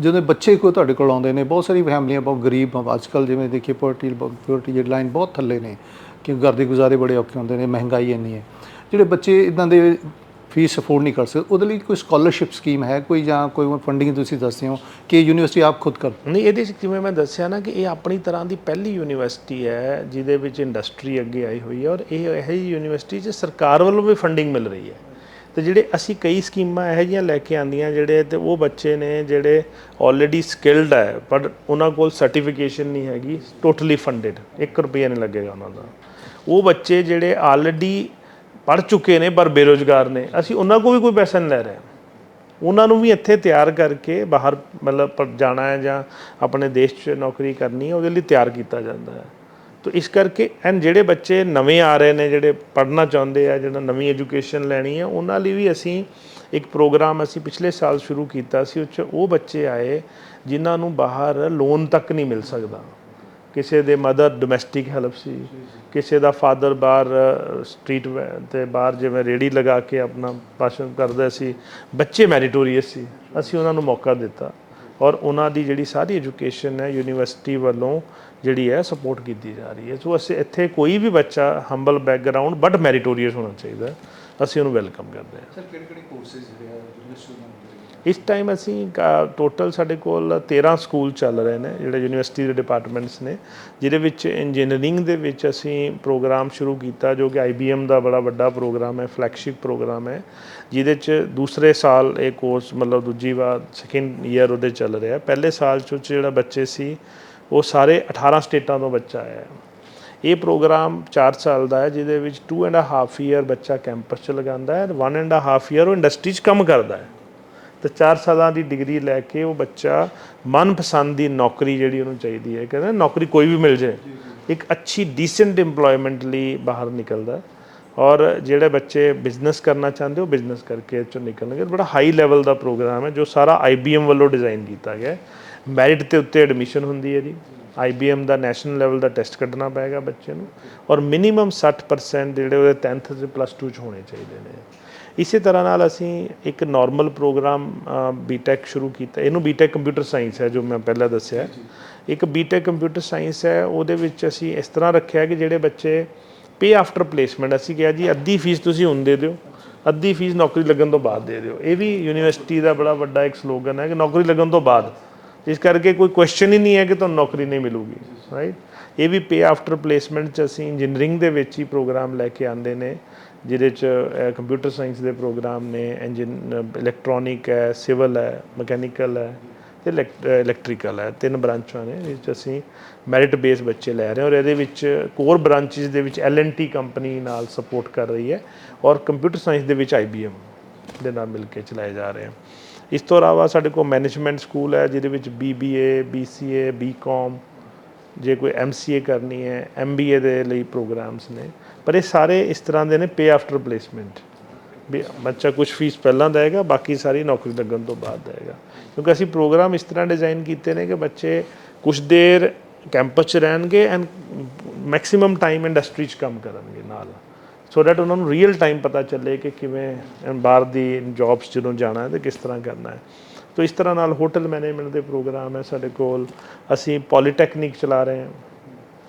ਜਦੋਂ ਬੱਚੇ ਕੋ ਤੁਹਾਡੇ ਕੋਲ ਆਉਂਦੇ ਨੇ, ਬਹੁਤ ਸਾਰੀ ਫੈਮਲੀਆਂ ਬਹੁਤ ਗਰੀਬ ਅੱਜ ਕੱਲ ਜਿਵੇਂ ਦੇਖੀਏ ਪੋਰਟੀ ਪੋਰਟੀ ਜਿਹੜੀ ਲਾਈਨ ਬਹੁਤ ਥੱਲੇ ਨੇ। ਕਿਉਂਕਿ ਘਰ ਦੇ ਗੁਜ਼ਾਰੇ ਬੜੇ ਔਖੇ ਹੁੰਦੇ ਨੇ, ਮਹਿੰਗਾਈ ਇੰਨੀ ਹੈ। ਜਿਹੜੇ ਬੱਚੇ ਇਦਾਂ ਦੇ ਫੀਸ ਅਫੋਰਡ ਨਹੀਂ ਕਰ ਸਕਦੇ, ਉਹਦੇ ਲਈ ਕੋਈ ਸਕਾਲਰਸ਼ਿਪ ਸਕੀਮ ਹੈ ਕੋਈ ਜਾਂ ਕੋਈ ਫੰਡਿੰਗ ਤੁਸੀਂ ਦੱਸਦੇ ਹੋ ਕਿ ਯੂਨੀਵਰਸਿਟੀ ਆਪ ਖੁਦ ਕਰ ਨਹੀਂ, ਇਹਦੇ 'ਚ ਜਿਵੇਂ ਮੈਂ ਦੱਸਿਆ ਨਾ ਕਿ ਇਹ ਆਪਣੀ ਤਰ੍ਹਾਂ ਦੀ ਪਹਿਲੀ ਯੂਨੀਵਰਸਿਟੀ ਹੈ ਜਿਹਦੇ ਵਿੱਚ ਇੰਡਸਟਰੀ ਅੱਗੇ ਆਈ ਹੋਈ ਹੈ ਔਰ ਇਹ ਇਹੋ ਜਿਹੀ ਯੂਨੀਵਰਸਿਟੀ 'ਚ ਸਰਕਾਰ ਵੱਲੋਂ ਵੀ ਫੰਡਿੰਗ ਮਿਲ ਰਹੀ ਹੈ। ਤੇ ਜਿਹੜੇ ਅਸੀਂ ਕਈ ਸਕੀਮਾਂ ਇਹੋ ਜਿਹੀਆਂ ਲੈ ਕੇ ਆਂਦੀਆਂ ਜਿਹੜੇ ਤੇ ਉਹ ਬੱਚੇ ਨੇ ਜਿਹੜੇ ਆਲਰੇਡੀ ਸਕਿਲਡ ਹੈ, ਪਰ ਉਹਨਾਂ ਕੋਲ ਸਰਟੀਫਿਕੇਸ਼ਨ ਨਹੀਂ ਹੈਗੀ ਟੋਟਲੀ ਫੰਡਡ 1 ਰੁਪਿਆ ਨਹੀਂ ਲੱਗੇਗਾ ਉਹਨਾਂ ਦਾ। ਉਹ ਬੱਚੇ ਜਿਹੜੇ ਆਲਰੇਡੀ ਪੜ ਚੁੱਕੇ ਨੇ ਪਰ ਬੇਰੋਜ਼ਗਾਰ ਨੇ, ਅਸੀਂ ਉਹਨਾਂ ਕੋਲ ਵੀ ਕੋਈ ਪੈਸਾ ਨਹੀਂ ਲੈ ਰਹੇ। ਉਹਨਾਂ ਨੂੰ ਵੀ ਇੱਥੇ ਤਿਆਰ ਕਰਕੇ ਬਾਹਰ ਮਤਲਬ ਪਰ ਜਾਣਾ ਹੈ ਜਾਂ ਆਪਣੇ ਦੇਸ਼ 'ਚ ਨੌਕਰੀ ਕਰਨੀ ਹੈ, ਉਹਦੇ ਲਈ ਤਿਆਰ ਕੀਤਾ ਜਾਂਦਾ ਹੈ। ਤੋ ਇਸ ਕਰਕੇ ਐਨ ਜਿਹੜੇ ਬੱਚੇ ਨਵੇਂ ਆ ਰਹੇ ਨੇ, ਜਿਹੜੇ ਪੜ੍ਹਨਾ ਚਾਹੁੰਦੇ ਆ ਜਿਹੜਾ ਨਵੀਂ ਐਜੂਕੇਸ਼ਨ ਲੈਣੀ ਹੈ, ਉਹਨਾਂ ਲਈ ਵੀ ਅਸੀਂ ਇੱਕ ਪ੍ਰੋਗਰਾਮ ਅਸੀਂ ਪਿਛਲੇ ਸਾਲ ਸ਼ੁਰੂ ਕੀਤਾ ਸੀ, ਉਹ 'ਚ ਉਹ ਬੱਚੇ ਆਏ ਜਿਨ੍ਹਾਂ ਨੂੰ ਬਾਹਰ ਲੋਨ ਤੱਕ ਨਹੀਂ ਮਿਲ ਸਕਦਾ। ਕਿਸੇ ਦੇ ਮਦਰ ਡੋਮੈਸਟਿਕ ਹੈਲਪ ਸੀ ਕਿਸੇ ਦਾ ਫਾਦਰ ਬਾਹਰ ਸਟਰੀਟ ਤੇ ਬਾਹਰ ਜਿਵੇਂ ਰੇੜੀ ਲਗਾ ਕੇ ਆਪਣਾ ਭਾਸ਼ਣ ਕਰਦਾ ਸੀ, ਬੱਚੇ ਮੈਰੀਟੋਰੀਅਸ ਸੀ, ਅਸੀਂ ਉਹਨਾਂ ਨੂੰ ਮੌਕਾ ਦਿੱਤਾ ਔਰ ਉਹਨਾਂ ਦੀ ਜਿਹੜੀ ਸਾਰੀ ਐਜੂਕੇਸ਼ਨ ਹੈ ਯੂਨੀਵਰਸਿਟੀ ਵੱਲੋਂ ਜਿਹੜੀ ਹੈ ਸਪੋਰਟ ਕੀਤੀ ਜਾ ਰਹੀ ਹੈ। ਸੋ ਅਸੀਂ ਇੱਥੇ ਕੋਈ ਵੀ ਬੱਚਾ ਹੰਬਲ ਬੈਕਗ੍ਰਾਉਂਡ ਬਟ ਮੈਰੀਟੋਰੀਅਸ ਹੋਣਾ ਚਾਹੀਦਾ ਅਸੀਂ ਉਹਨੂੰ ਵੈਲਕਮ ਕਰਦੇ ਹਾਂ। ਸਰ ਕਿਹੜੇ ਕਿਹੜੇ ਕੋਰਸਸ ਜਿਹੜੇ ਆ ਯੂਨੀਵਰਸਿਟੀ ਇਸ ਟਾਈਮ ਅਸੀਂ ਟੋਟਲ ਸਾਡੇ ਕੋਲ 13 ਸਕੂਲ ਚੱਲ ਰਹੇ ਨੇ, ਜਿਹੜੇ ਯੂਨੀਵਰਸਿਟੀ ਦੇ ਡਿਪਾਰਟਮੈਂਟਸ ਨੇ, ਜਿਹਦੇ ਵਿੱਚ ਇੰਜੀਨੀਅਰਿੰਗ ਦੇ ਵਿੱਚ ਅਸੀਂ ਪ੍ਰੋਗਰਾਮ ਸ਼ੁਰੂ ਕੀਤਾ, ਜੋ ਕਿ IBM ਦਾ ਬੜਾ ਵੱਡਾ ਪ੍ਰੋਗਰਾਮ ਹੈ ਫਲੈਗਸ਼ਿਪ ਪ੍ਰੋਗਰਾਮ ਹੈ, ਜਿਹਦੇ ਚ ਦੂਸਰੇ ਸਾਲ ਇਹ ਕੋਰਸ ਮਤਲਬ ਦੂਜੀ ਵਾਰ ਸੈਕਿੰਡ ਈਅਰ ਉਹਦੇ ਚੱਲ ਰਿਹਾ ਪਹਿਲੇ ਸਾਲ ਚ ਜਿਹੜਾ ਬੱਚੇ ਸੀ, ਉਹ ਸਾਰੇ 18 ਸਟੇਟਾਂ ਤੋਂ ਬੱਚਾ ਆਇਆ ਹੈ। ਇਹ ਪ੍ਰੋਗਰਾਮ 4 ਸਾਲ ਦਾ ਹੈ, ਜਿਹਦੇ ਵਿੱਚ 2 ਐਂਡ ਹਾਫ ਈਅਰ ਬੱਚਾ ਕੈਂਪਸ 'ਚ ਲਗਾਉਂਦਾ ਹੈ 1 ਐਂਡ ਹਾਫ ਈਅਰ ਉਹ ਇੰਡਸਟਰੀ 'ਚ ਕੰਮ ਕਰਦਾ ਹੈ। ਤੇ 4 ਸਾਲਾਂ ਦੀ ਡਿਗਰੀ ਲੈ ਕੇ ਉਹ ਬੱਚਾ ਮਨਪਸੰਦ ਦੀ ਨੌਕਰੀ ਜਿਹੜੀ ਉਹਨੂੰ ਚਾਹੀਦੀ ਹੈ ਕਹਿੰਦਾ ਨੌਕਰੀ ਕੋਈ ਵੀ ਮਿਲ ਜਾਏ। ਇੱਕ ਅੱਛੀ ਡੀਸੈਂਟ EMPLOYMENT ਲਈ ਬਾਹਰ ਨਿਕਲਦਾ। ਔਰ ਜਿਹੜੇ ਬੱਚੇ ਬਿਜ਼ਨਸ ਕਰਨਾ ਚਾਹੁੰਦੇ ਉਹ ਬਿਜ਼ਨਸ ਕਰਕੇ ਚੋਂ ਨਿਕਲਣਗੇ। ਬੜਾ ਹਾਈ ਲੈਵਲ ਦਾ ਪ੍ਰੋਗਰਾਮ ਹੈ ਜੋ ਸਾਰਾ IBM ਵੱਲੋਂ ਡਿਜ਼ਾਈਨ ਕੀਤਾ ਗਿਆ ਹੈ। ਮੈਰਿਟ ਤੇ ਉੱਤੇ ਐਡਮਿਸ਼ਨ ਹੁੰਦੀ ਹੈ ਜੀ। IBM ਦਾ ਨੈਸ਼ਨਲ ਲੈਵਲ ਦਾ ਟੈਸਟ ਕੱਢਣਾ ਪਏਗਾ ਬੱਚੇ ਨੂੰ। ਔਰ ਮਿਨੀਮਮ 60% ਜਿਹੜੇ ਉਹਦੇ 10th ਤੇ ਪਲੱਸ 2 ਚ ਹੋਣੇ ਚਾਹੀਦੇ ਨੇ। ਇਸੇ ਤਰ੍ਹਾਂ ਨਾਲ ਅਸੀਂ ਇੱਕ ਨਾਰਮਲ ਪ੍ਰੋਗਰਾਮ ਬੀਟੈਕ ਸ਼ੁਰੂ ਕੀਤਾ। ਇਹਨੂੰ ਬੀਟੈਕ ਕੰਪਿਊਟਰ ਸਾਇੰਸ ਹੈ ਜੋ ਮੈਂ ਪਹਿਲਾਂ ਦੱਸਿਆ। ਇੱਕ ਬੀਟੈਕ ਕੰਪਿਊਟਰ ਸਾਇੰਸ ਹੈ ਉਹਦੇ ਵਿੱਚ ਅਸੀਂ ਇਸ ਤਰ੍ਹਾਂ ਰੱਖਿਆ ਕਿ ਜਿਹੜੇ ਬੱਚੇ ਪੇ ਆਫਟਰ ਪਲੇਸਮੈਂਟ ਅਸੀਂ ਕਿਹਾ ਜੀ ਅੱਧੀ ਫੀਸ ਤੁਸੀਂ ਹੁਣ ਦੇ ਦਿਓ। ਅੱਧੀ ਫੀਸ ਨੌਕਰੀ ਲੱਗਣ ਤੋਂ ਬਾਅਦ ਦੇ ਦਿਓ। ਇਹ ਵੀ ਯੂਨੀਵਰਸਿਟੀ ਦਾ ਬੜਾ ਵੱਡਾ ਇੱਕ ਸਲੋਗਨ ਹੈ ਕਿ ਨੌਕਰੀ ਲੱਗਣ ਤੋਂ ਬਾਅਦ। ਇਸ ਕਰਕੇ ਕੋਈ ਕੁਐਸਚਨ ਹੀ ਨਹੀਂ ਹੈ ਕਿ ਤੁਹਾਨੂੰ ਨੌਕਰੀ ਨਹੀਂ ਮਿਲੂਗੀ ਰਾਈਟ ਇਹ ਵੀ ਪੇ ਆਫਟਰ ਪਲੇਸਮੈਂਟ ਚ ਅਸੀਂ ਇੰਜੀਨੀਅਰਿੰਗ ਦੇ ਵਿੱਚ ਹੀ ਪ੍ਰੋਗਰਾਮ ਲੈ ਕੇ ਆਂਦੇ ਨੇ। ਜਿਹਦੇ ਚ ਕੰਪਿਊਟਰ ਸਾਇੰਸ ਦੇ ਪ੍ਰੋਗਰਾਮ ਨੇ ਇੰਜਨ ਇਲੈਕਟ੍ਰੋਨਿਕ ਹੈ ਸਿਵਲ ਹੈ ਮਕੈਨੀਕਲ ਹੈ ਤੇ ਇਲੈਕਟ੍ਰੀਕਲ ਹੈ। ਤਿੰਨ ਬ੍ਰਾਂਚਾਂ ਨੇ, ਇਸ 'ਚ ਅਸੀਂ ਮੈਰਿਟ ਬੇਸ ਬੱਚੇ ਲੈ ਰਹੇ ਹਾਂ ਔਰ ਇਹਦੇ ਵਿੱਚ ਕੋਰ ਬ੍ਰਾਂਚਿਸ ਦੇ ਵਿੱਚ L&T ਕੰਪਨੀ ਨਾਲ ਸਪੋਰਟ ਕਰ ਰਹੀ ਹੈ ਔਰ ਕੰਪਿਊਟਰ ਸਾਇੰਸ ਦੇ ਵਿੱਚ IBM ਦੇ ਨਾਲ ਮਿਲ ਕੇ ਚਲਾਏ ਜਾ ਰਹੇ ਹਨ। ਇਸ ਤੋਂ ਇਲਾਵਾ ਸਾਡੇ ਕੋਲ ਮੈਨੇਜਮੈਂਟ ਸਕੂਲ ਹੈ, ਜਿਹਦੇ ਵਿੱਚ BBA BCA BCom ਜੇ ਕੋਈ MCA ਕਰਨੀ ਹੈ MBA ਦੇ ਲਈ ਪ੍ਰੋਗਰਾਮਸ ਨੇ। ਪਰ ਇਹ ਸਾਰੇ ਇਸ ਤਰ੍ਹਾਂ ਦੇ ਨੇ ਪੇ ਆਫਟਰ ਪਲੇਸਮੈਂਟ ਵੀ ਬੱਚਾ ਕੁਝ ਫੀਸ ਪਹਿਲਾਂ ਦੇਗਾ ਬਾਕੀ ਸਾਰੀ ਨੌਕਰੀ ਲੱਗਣ ਤੋਂ ਬਾਅਦ ਦੇਗਾ ਕਿਉਂਕਿ ਅਸੀਂ ਪ੍ਰੋਗਰਾਮ ਇਸ ਤਰ੍ਹਾਂ ਡਿਜ਼ਾਈਨ ਕੀਤੇ ਨੇ ਕਿ ਬੱਚੇ ਕੁਝ ਦੇਰ ਕੈਂਪਸ 'ਚ ਰਹਿਣਗੇ ਐਂਡ ਮੈਕਸਿਮਮ ਟਾਈਮ ਇੰਡਸਟਰੀ 'ਚ ਕੰਮ ਕਰਨਗੇ ਨਾਲ। ਸੋ ਦੈਟ ਉਹਨਾਂ ਨੂੰ ਰੀਅਲ ਟਾਈਮ ਪਤਾ ਚੱਲੇ ਕਿ ਕਿਵੇਂ ਬਾਹਰ ਦੀ ਜੌਬਸ ਜਦੋਂ ਜਾਣਾ ਹੈ ਤੇ ਕਿਸ ਤਰ੍ਹਾਂ ਕਰਨਾ ਹੈ। ਤੋ ਇਸ ਤਰ੍ਹਾਂ ਨਾਲ ਹੋਟਲ ਮੈਨੇਜਮੈਂਟ ਦੇ ਪ੍ਰੋਗਰਾਮ ਹੈ ਸਾਡੇ ਕੋਲ। ਅਸੀਂ ਪੋਲੀਟੈਕਨਿਕ ਚਲਾ ਰਹੇ ਹਾਂ,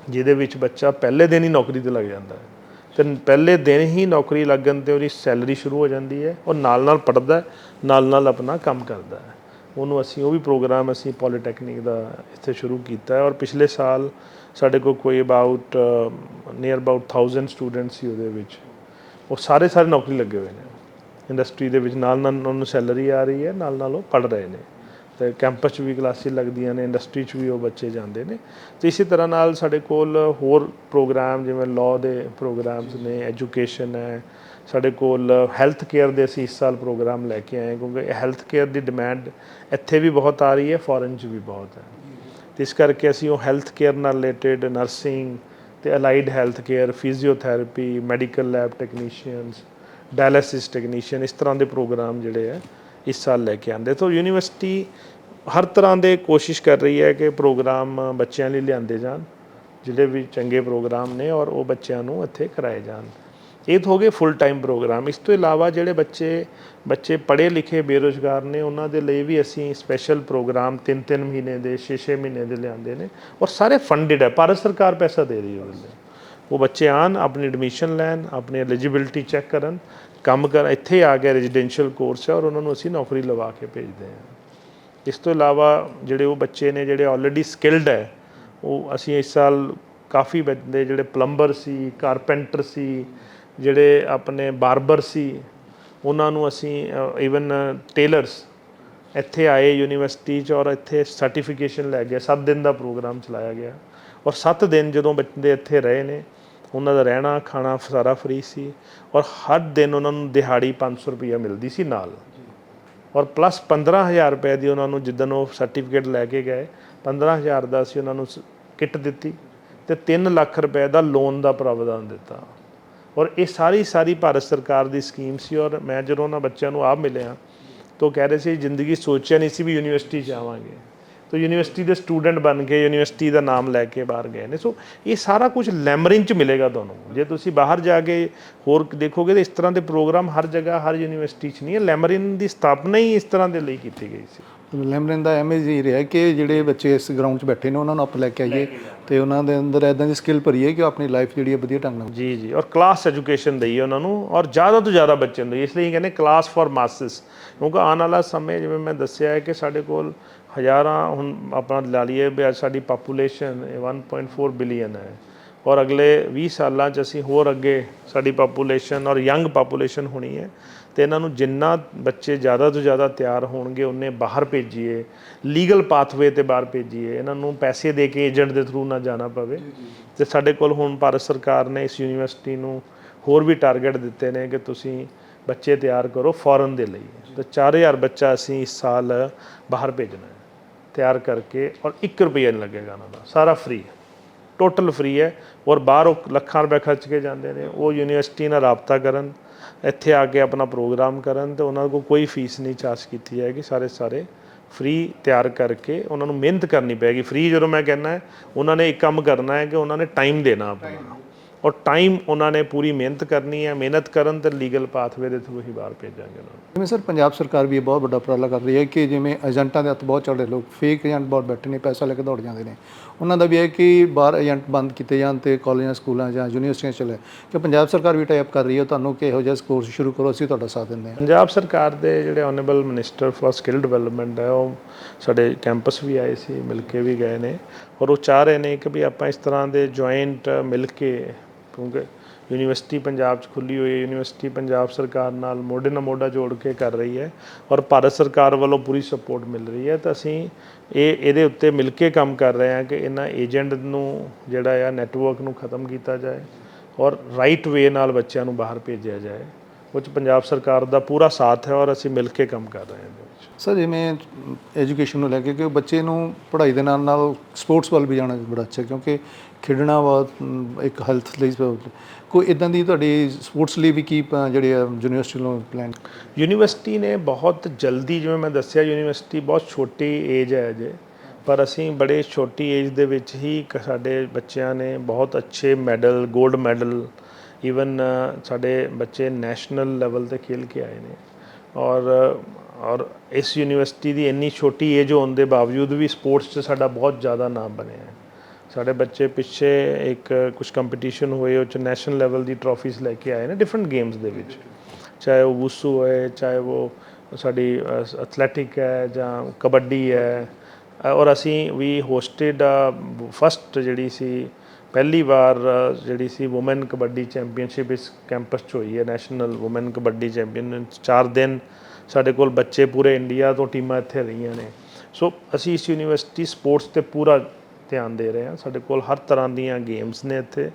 ਜਿਹਦੇ ਵਿੱਚ ਬੱਚਾ ਪਹਿਲੇ ਦਿਨ ਹੀ ਨੌਕਰੀ ਤੇ ਲੱਗ ਜਾਂਦਾ ਹੈ। ਤੇ ਪਹਿਲੇ ਦਿਨ ਹੀ ਨੌਕਰੀ ਲੱਗਣ ਤੇ ਉਹਦੀ ਸੈਲਰੀ ਸ਼ੁਰੂ ਹੋ ਜਾਂਦੀ ਹੈ, ਉਹ ਨਾਲ ਨਾਲ ਪੜਦਾ ਨਾਲ ਨਾਲ ਆਪਣਾ ਕੰਮ ਕਰਦਾ ਹੈ। ਉਹਨੂੰ ਅਸੀਂ, ਉਹ ਵੀ ਪ੍ਰੋਗਰਾਮ ਅਸੀਂ ਪੋਲੀਟੈਕਨਿਕ ਦਾ ਇੱਥੇ ਸ਼ੁਰੂ ਕੀਤਾ ਔਰ ਪਿਛਲੇ ਸਾਲ ਸਾਡੇ ਕੋਲ ਕੋਈ ਅਬਾਊਟ ਨੀਅਰ ਅਬਾਊਟ 1000 ਸਟੂਡੈਂਟਸ ਸੀ ਉਹਦੇ ਵਿੱਚ। ਉਹ ਸਾਰੇ ਸਾਰੇ ਨੌਕਰੀ ਲੱਗੇ ਹੋਏ ਨੇ। ਇੰਡਸਟਰੀ ਦੇ ਵਿੱਚ ਨਾਲ ਨਾਲ ਉਹਨਾਂ ਨੂੰ ਸੈਲਰੀ ਆ ਰਹੀ ਹੈ, ਨਾਲ ਨਾਲ ਉਹ ਪੜ ਰਹੇ ਨੇ। ਤੇ ਕੈਂਪਸ 'ਚ ਵੀ ਕਲਾਸਿਸ ਲੱਗਦੀਆਂ ਨੇ ਇੰਡਸਟਰੀ 'ਚ ਵੀ ਉਹ ਬੱਚੇ ਜਾਂਦੇ ਨੇ। ਤੇ ਇਸੇ ਤਰ੍ਹਾਂ ਨਾਲ ਸਾਡੇ ਕੋਲ ਹੋਰ ਪ੍ਰੋਗਰਾਮ ਜਿਵੇਂ ਲਾਅ ਦੇ ਪ੍ਰੋਗਰਾਮਸ ਨੇ ਐਜੂਕੇਸ਼ਨ ਹੈ। ਸਾਡੇ ਕੋਲ ਹੈਲਥ ਕੇਅਰ ਦੇ ਅਸੀਂ ਇਸ ਸਾਲ ਪ੍ਰੋਗਰਾਮ ਲੈ ਕੇ ਆਏ ਕਿਉਂਕਿ ਹੈਲਥ ਕੇਅਰ ਦੀ ਡਿਮਾਂਡ ਇੱਥੇ ਵੀ ਬਹੁਤ ਆ ਰਹੀ ਹੈ ਫੋਰਨ 'ਚ ਵੀ ਬਹੁਤ ਹੈ। ਤੇ ਇਸ ਕਰਕੇ ਅਸੀਂ ਉਹ ਹੈਲਥ ਕੇਅਰ ਨਾਲ ਰਿਲੇਟਡ ਨਰਸਿੰਗ ਤੇ allied health care physiotherapy medical lab technicians dialysis technician ਇਸ ਤਰ੍ਹਾਂ ਦੇ ਪ੍ਰੋਗਰਾਮ ਜਿਹੜੇ ਹੈ ਇਸ ਸਾਲ ਲੈ ਕੇ ਆਂਦੇ ਤਾਂ ਯੂਨੀਵਰਸਿਟੀ ਹਰ ਤਰ੍ਹਾਂ ਦੇ ਕੋਸ਼ਿਸ਼ ਕਰ ਰਹੀ ਹੈ ਕਿ ਪ੍ਰੋਗਰਾਮ ਬੱਚਿਆਂ ਲਈ ਲਿਆਂਦੇ ਜਾਣ, ਜਿਹੜੇ ਵੀ ਚੰਗੇ ਪ੍ਰੋਗਰਾਮ ਨੇ ਔਰ ਉਹ ਬੱਚਿਆਂ ਨੂੰ ਇੱਥੇ ਕਰਾਏ ਜਾਣ। ਇਹ ਤਾਂ ਹੋ ਗਏ ਫੁੱਲ ਟਾਈਮ ਪ੍ਰੋਗਰਾਮ। ਇਸ ਤੋਂ ਇਲਾਵਾ ਜਿਹੜੇ ਬੱਚੇ ਬੱਚੇ ਪੜ੍ਹੇ ਲਿਖੇ ਬੇਰੁਜ਼ਗਾਰ ਨੇ, ਉਹਨਾਂ ਦੇ ਲਈ ਵੀ ਅਸੀਂ ਸਪੈਸ਼ਲ ਪ੍ਰੋਗਰਾਮ 3-3 ਮਹੀਨੇ ਦੇ 6-6 ਮਹੀਨੇ ਦੇ ਲਿਆਂਦੇ ਨੇ ਔਰ ਸਾਰੇ ਫੰਡਡ ਹੈ। ਭਾਰਤ ਸਰਕਾਰ ਪੈਸਾ ਦੇ ਰਹੀ ਹੈ ਉਹਦੇ ਉਹ ਬੱਚੇ ਆਣ ਆਪਣੀ ਐਡਮਿਸ਼ਨ ਲੈਣ, ਆਪਣੀ ਐਲੀਜੀਬਿਲਟੀ ਚੈੱਕ ਕਰਨ ਕੰਮ ਕਰ, ਇੱਥੇ ਆ ਕੇ ਰੈਜ਼ੀਡੈਂਸ਼ੀਅਲ ਕੋਰਸ ਹੈ ਔਰ ਉਹਨਾਂ ਨੂੰ ਅਸੀਂ ਨੌਕਰੀ ਲਵਾ ਕੇ ਭੇਜਦੇ ਹਾਂ। ਇਸ ਤੋਂ ਇਲਾਵਾ ਜਿਹੜੇ ਉਹ ਬੱਚੇ ਨੇ ਜਿਹੜੇ ਆਲਰੇਡੀ ਸਕਿਲਡ ਹੈ, ਉਹ ਅਸੀਂ ਇਸ ਸਾਲ ਕਾਫੀ ਬੰਦੇ ਜਿਹੜੇ ਪਲੰਬਰ ਸੀ ਕਾਰਪੈਂਟਰ ਸੀ, ਜਿਹੜੇ ਆਪਣੇ ਬਾਰਬਰ ਸੀ, ਉਹਨਾਂ ਨੂੰ ਅਸੀਂ ਇਵਨ ਟੇਲਰਸ ਇੱਥੇ ਆਏ ਯੂਨੀਵਰਸਿਟੀ 'ਚ ਔਰ ਇੱਥੇ ਸਰਟੀਫਿਕੇਸ਼ਨ ਲੈ ਗਿਆ। 7 ਦਿਨ ਦਾ ਪ੍ਰੋਗਰਾਮ ਚਲਾਇਆ ਗਿਆ। ਔਰ 7 ਦਿਨ ਜਦੋਂ ਬੱਚੇ ਇੱਥੇ ਰਹੇ ਨੇ ਉਹਨਾਂ ਦਾ ਰਹਿਣਾ, ਖਾਣਾ ਸਾਰਾ ਫ੍ਰੀ ਸੀ ਔਰ ਹਰ ਦਿਨ ਉਹਨਾਂ ਨੂੰ ਦਿਹਾੜੀ 500 ਰੁਪਈਆ ਮਿਲਦੀ ਸੀ ਨਾਲ। ਔਰ ਪਲੱਸ 15000 ਰੁਪਏ ਦੀ ਉਹਨਾਂ ਨੂੰ ਜਿੱਦਨ ਉਹ ਸਰਟੀਫਿਕੇਟ ਲੈ ਕੇ ਗਏ 15000 ਦਾ ਅਸੀਂ ਉਹਨਾਂ ਨੂੰ ਕਿੱਟ ਦਿੱਤੀ ਤੇ 3 ਲੱਖ ਰੁਪਏ ਦਾ ਲੋਨ ਦਾ ਪ੍ਰਾਵਧਾਨ ਦਿੱਤਾ। ਔਰ ਇਹ ਸਾਰੀ ਸਾਰੀ ਭਾਰਤ ਸਰਕਾਰ ਦੀ ਸਕੀਮ ਸੀ ਔਰ ਮੈਂ ਜਦੋਂ ਉਹਨਾਂ ਬੱਚਿਆਂ ਨੂੰ ਆਪ ਮਿਲਿਆ ਤਾਂ ਉਹ ਕਹਿ ਰਹੇ ਸੀ, ਜ਼ਿੰਦਗੀ ਸੋਚਿਆ ਨਹੀਂ ਸੀ ਵੀ ਯੂਨੀਵਰਸਿਟੀ 'ਚ ਆਵਾਂਗੇ ਤਾਂ ਯੂਨੀਵਰਸਿਟੀ ਦੇ ਸਟੂਡੈਂਟ ਬਣ ਕੇ ਯੂਨੀਵਰਸਿਟੀ ਦਾ ਨਾਮ ਲੈ ਕੇ ਬਾਹਰ ਗਏ ਨੇ। ਸੋ ਇਹ ਸਾਰਾ ਕੁਝ ਲੈਮਰਿਨ 'ਚ ਮਿਲੇਗਾ ਤੁਹਾਨੂੰ। ਜੇ ਤੁਸੀਂ ਬਾਹਰ ਜਾ ਕੇ ਹੋਰ ਦੇਖੋਗੇ ਤਾਂ ਇਸ ਤਰ੍ਹਾਂ ਦੇ ਪ੍ਰੋਗਰਾਮ ਹਰ ਜਗ੍ਹਾ ਹਰ ਯੂਨੀਵਰਸਿਟੀ 'ਚ ਨਹੀਂ ਹੈ। ਲੈਮਰਿਨ ਦੀ ਸਥਾਪਨਾ ਹੀ ਇਸ ਤਰ੍ਹਾਂ ਦੇ ਲਈ ਕੀਤੀ ਗਈ ਸੀ। ਲੈਮਰਨ ਦਾ ਇਮੇਜ ਹੀ ਰਿਹਾ ਕਿ ਜਿਹੜੇ ਬੱਚੇ ਇਸ ਗਰਾਊਂਡ 'ਚ ਬੈਠੇ ਨੇ ਉਹਨਾਂ ਨੂੰ ਆਪ ਲੈ ਕੇ ਆਈਏ ਤੇ ਉਹਨਾਂ ਦੇ ਅੰਦਰ ਐਦਾਂ ਦੀ ਸਕਿੱਲ ਭਰੀਏ ਕਿ ਉਹ ਆਪਣੀ ਲਾਈਫ ਜਿਹੜੀ ਹੈ ਵਧੀਆ ਢੰਗ ਨਾਲ ਜੀ ਜੀ। ਔਰ ਕਲਾਸ ਐਜੂਕੇਸ਼ਨ ਦਈਏ ਉਹਨਾਂ ਨੂੰ ਔਰ ਜ਼ਿਆਦਾ ਤੋਂ ਜ਼ਿਆਦਾ ਬੱਚਿਆਂ ਨੂੰ। ਇਸ ਲਈ ਕਹਿੰਦੇ ਕਲਾਸ ਫॉर ਮਾਸਸ ਕਿਉਂਕਿ ਆਉਣ ਵਾਲਾ ਸਮੇਂ ਜਿਵੇਂ ਮੈਂ ਦੱਸਿਆ ਹੈ ਕਿ ਸਾਡੇ ਕੋਲ ਹਜ਼ਾਰਾਂ ਹੁਣ ਆਪਣਾ ਲਾ ਲਈਏ ਵੀ ਅੱਜ ਸਾਡੀ ਪਾਪੂਲੇਸ਼ਨ 1.4 ਬਿਲੀਅਨ ਹੈ। ਔਰ ਅਗਲੇ 20 ਸਾਲਾਂ 'ਚ ਅਸੀਂ ਹੋਰ ਅੱਗੇ ਸਾਡੀ ਪਾਪੂਲੇਸ਼ਨ ਔਰ ਯੰਗ ਪਾਪੂਲੇਸ਼ਨ ਹੋਣੀ ਹੈ ਤੇ ਇਹਨਾਂ ਨੂੰ ਜਿੰਨਾ ਬੱਚੇ ਜ਼ਿਆਦਾ ਤੋਂ ਜ਼ਿਆਦਾ ਤਿਆਰ ਹੋਣਗੇ ਉਹਨੇ ਬਾਹਰ ਭੇਜੀਏ ਲੀਗਲ ਪਾਥਵੇ ਤੇ ਬਾਹਰ ਭੇਜੀਏ ਇਹਨਾਂ ਨੂੰ ਪੈਸੇ ਦੇ ਕੇ ਏਜੰਟ ਦੇ ਥਰੂ ਨਾ ਜਾਣਾ ਪਵੇ। ਤੇ ਸਾਡੇ ਕੋਲ ਹੁਣ ਭਾਰਤ ਸਰਕਾਰ ਨੇ ਇਸ ਯੂਨੀਵਰਸਿਟੀ ਨੂੰ ਹੋਰ ਵੀ ਟਾਰਗੇਟ ਦਿੱਤੇ ਨੇ ਕਿ ਤੁਸੀਂ ਬੱਚੇ ਤਿਆਰ ਕਰੋ ਫੋਰਨ ਦੇ ਲਈ। ਤੇ 4000 ਬੱਚਾ ਅਸੀਂ ਇਸ ਸਾਲ ਬਾਹਰ ਭੇਜਣਾ ਹੈ। ਤਿਆਰ ਕਰਕੇ ਔਰ 1 ਰੁਪਈਆ ਨਹੀਂ ਲੱਗੇਗਾ ਉਹਨਾਂ ਦਾ। ਸਾਰਾ ਫ੍ਰੀ ਹੈ। ਟੋਟਲ ਫ੍ਰੀ ਹੈ। ਔਰ ਬਾਹਰੋਂ ਲੱਖਾਂ ਰੁਪਏ ਖਰਚ ਕੇ ਜਾਂਦੇ ਨੇ। ਉਹ ਯੂਨੀਵਰਸਿਟੀ ਨਾਲ ਰਾਬਤਾ ਕਰਨ, ਇੱਥੇ ਆ ਕੇ ਆਪਣਾ ਪ੍ਰੋਗਰਾਮ ਕਰਨ ਤੇ ਉਹਨਾਂ ਕੋਲ ਕੋਈ ਫੀਸ ਨਹੀਂ ਚਾਰਜ ਕੀਤੀ ਜਾਏਗੀ। ਸਾਰੇ ਸਾਰੇ ਫ੍ਰੀ ਤਿਆਰ ਕਰਕੇ ਉਹਨਾਂ ਨੂੰ ਮਿਹਨਤ ਕਰਨੀ ਪੈਗੀ ਫ੍ਰੀ ਜਦੋਂ ਮੈਂ ਕਹਿੰਦਾ, ਉਹਨਾਂ ਨੇ ਇੱਕ ਕੰਮ ਕਰਨਾ ਹੈ ਕਿ ਉਹਨਾਂ ਨੇ ਟਾਈਮ ਦੇਣਾ ਆਪਣਾ। ਔਰ ਟਾਈਮ ਉਹਨਾਂ ਨੇ ਪੂਰੀ ਮਿਹਨਤ ਕਰਨੀ ਹੈ ਮਿਹਨਤ ਕਰਨ ਤੇ ਲੀਗਲ ਪਾਥਵੇ ਦੇ ਥਰੂ ਹੀ ਬਾਹਰ ਭੇਜਾਂਗੇ ਉਹਨਾਂ ਨੂੰ। ਜਿਵੇਂ ਸਰ ਪੰਜਾਬ ਸਰਕਾਰ ਵੀ ਇਹ ਬਹੁਤ ਵੱਡਾ ਉਪਰਾਲਾ ਕਰ ਰਹੀ ਹੈ ਕਿ ਜਿਵੇਂ ਏਜੰਟਾਂ ਦੇ ਹੱਥ ਬਹੁਤ ਚੜ੍ਹਦੇ ਲੋਕ ਫੇਕ ਏਜੰਟ ਬਹੁਤ ਬੈਠੇ ਨੇ ਪੈਸਾ ਲੈ ਕੇ ਦੌੜ ਜਾਂਦੇ ਨੇ। ਉਹਨਾਂ ਦਾ ਵੀ ਹੈ ਕਿ ਬਾਹਰ ਏਜੰਟ ਬੰਦ ਕੀਤੇ ਜਾਣ ਤੇ ਕਾਲਜਾਂ ਸਕੂਲਾਂ ਜਾਂ ਯੂਨੀਵਰਸਿਟੀਆਂ ਚਲੇ। ਕਿ ਪੰਜਾਬ ਸਰਕਾਰ ਵੀ ਟਾਈਪ ਕਰ ਰਹੀ ਹੈ ਤੁਹਾਨੂੰ ਕਿ ਇਹੋ ਜਿਹਾ ਕੋਰਸ ਸ਼ੁਰੂ ਕਰੋ ਅਸੀਂ ਤੁਹਾਡਾ ਸਾਥ ਦਿੰਦੇ ਹਾਂ। ਪੰਜਾਬ ਸਰਕਾਰ ਦੇ ਜਿਹੜੇ honourable minister for skill development ਹੈ ਉਹ ਸਾਡੇ ਕੈਂਪਸ ਵੀ ਆਏ ਸੀ ਮਿਲ ਕੇ ਵੀ ਗਏ ਨੇ। ਔਰ ਉਹ ਚਾਹ ਰਹੇ ਨੇ ਕਿ ਵੀ ਆਪਾਂ ਇਸ ਤਰ੍ਹਾਂ ਦੇ ਜੁਆਇੰਟ ਮਿਲ ਕੇ ਕਿਉਂਕਿ ਯੂਨੀਵਰਸਿਟੀ ਪੰਜਾਬ 'ਚ ਖੁੱਲੀ ਹੋਈ ਹੈ, ਯੂਨੀਵਰਸਿਟੀ ਪੰਜਾਬ ਸਰਕਾਰ ਨਾਲ ਮੋਢੇ ਨਾਲ ਮੋਢਾ ਜੋੜ ਕੇ ਕਰ ਰਹੀ ਹੈ ਔਰ ਭਾਰਤ ਸਰਕਾਰ ਵੱਲੋਂ ਪੂਰੀ ਸਪੋਰਟ ਮਿਲ ਰਹੀ ਹੈ। ਤਾਂ ਅਸੀਂ ਇਹ, ਇਹਦੇ ਉੱਤੇ ਮਿਲ ਕੇ ਕੰਮ ਕਰ ਰਹੇ ਹਾਂ ਕਿ ਇਹਨਾਂ ਏਜੰਟ ਨੂੰ ਜਿਹੜਾ ਆ ਨੈਟਵਰਕ ਨੂੰ ਖਤਮ ਕੀਤਾ ਜਾਏ ਔਰ ਰਾਈਟ ਵੇ ਨਾਲ ਬੱਚਿਆਂ ਨੂੰ ਬਾਹਰ ਭੇਜਿਆ ਜਾਏ। ਉਹ 'ਚ ਪੰਜਾਬ ਸਰਕਾਰ ਦਾ ਪੂਰਾ ਸਾਥ ਹੈ ਔਰ ਅਸੀਂ ਮਿਲ ਕੇ ਕੰਮ ਕਰ ਰਹੇ ਹਾਂ ਇਹਦੇ ਵਿੱਚ। ਸਰ, ਜਿਵੇਂ ਐਜੂਕੇਸ਼ਨ ਨੂੰ ਲੈ ਕੇ ਕਿ ਬੱਚੇ ਨੂੰ ਪੜ੍ਹਾਈ ਦੇ ਨਾਲ ਨਾਲ ਸਪੋਰਟਸ ਵੱਲ ਵੀ ਜਾਣਾ ਬੜਾ ਅੱਛਾ ਕਿਉਂਕਿ ਖੇਡਣਾ ਬਹੁਤ ਇੱਕ ਹੈਲਥ ਲਈ ਕੋਈ ਇਦਾਂ ਦੀ ਤੁਹਾਡੀ ਸਪੋਰਟਸ ਲਈ ਵੀ ਕੀ ਅ, ਜਿਹੜੇ ਯੂਨੀਵਰਸਿਟੀ ਨੂੰ ਪਲਾਨ ਯੂਨੀਵਰਸਿਟੀ ਨੇ ਬਹੁਤ ਜਲਦੀ ਜਿਵੇਂ ਮੈਂ ਦੱਸਿਆ ਯੂਨੀਵਰਸਿਟੀ ਬਹੁਤ ਛੋਟੀ ਏਜ ਹੈ ਅਜੇ। ਪਰ ਅਸੀਂ ਬੜੇ ਛੋਟੀ ਏਜ ਦੇ ਵਿੱਚ ਹੀ ਕ- ਸਾਡੇ ਬੱਚਿਆਂ ਨੇ ਬਹੁਤ ਅੱਛੇ ਮੈਡਲ 골ਡ ਮੈਡਲ ਈਵਨ ਸਾਡੇ ਬੱਚੇ ਨੈਸ਼ਨਲ ਲੈਵਲ ਤੇ ਖੇਲ ਕੇ ਆਏ ਨੇ। ਔਰ ਔਰ ਇਸ ਯੂਨੀਵਰਸਿਟੀ ਦੀ ਇੰਨੀ ਛੋਟੀ ਏਜ ਹੋਣ ਦੇ ਬਾਵਜੂਦ ਵੀ ਸਪੋਰਟਸ 'ਚ ਸਾਡਾ ਬਹੁਤ ਜ਼ਿਆਦਾ ਨਾਮ ਬਣਿਆ ਹੈ। ਸਾਡੇ ਬੱਚੇ ਪਿੱਛੇ ਇੱਕ ਕੁਝ ਕੰਪੀਟੀਸ਼ਨ ਹੋਏ, ਉਹ ਚ ਨੈਸ਼ਨਲ ਲੈਵਲ ਦੀ ਟਰੋਫੀਜ਼ ਲੈ ਕੇ ਆਏ ਨੇ ਡਿਫਰੈਂਟ ਗੇਮਸ ਦੇ ਵਿੱਚ। ਚਾਹੇ ਉਹ ਵੂਸੂ ਹੋਏ ਚਾਹੇ ਉਹ ਸਾਡੀ ਐਥਲੈਟਿਕ ਹੈ ਜਾਂ ਕਬੱਡੀ ਹੈ। ਔਰ ਅਸੀਂ ਵੀ ਹੋਸਟਡ ਫਸਟ ਜਿਹੜੀ ਸੀ, ਪਹਿਲੀ ਵਾਰ ਜਿਹੜੀ ਸੀ ਔਮਨ ਕਬੱਡੀ ਚੈਂਪੀਅਨਸ਼ਿਪ ਇਸ ਕੈਂਪਸ 'ਚ ਹੋਈ ਹੈ ਨੈਸ਼ਨਲ ਔਮਨ ਕਬੱਡੀ ਚੈਂਪੀਅਨ ਚਾਰ ਦਿਨ ਸਾਡੇ ਕੋਲ ਬੱਚੇ ਪੂਰੇ ਇੰਡੀਆ ਤੋਂ ਟੀਮਾਂ ਇੱਥੇ ਰਹੀਆਂ ਨੇ। ਸੋ ਅਸੀਂ ਇਸ ਯੂਨੀਵਰਸਿਟੀ ਸਪੋਰਟਸ ਤੇ ਪੂਰਾ ਧਿਆਨ ਦੇ ਰਹੇ ਹਾਂ ਸਾਡੇ ਕੋਲ ਹਰ ਤਰ੍ਹਾਂ ਦੀਆਂ ਗੇਮਸ ਨੇ ਇੱਥੇ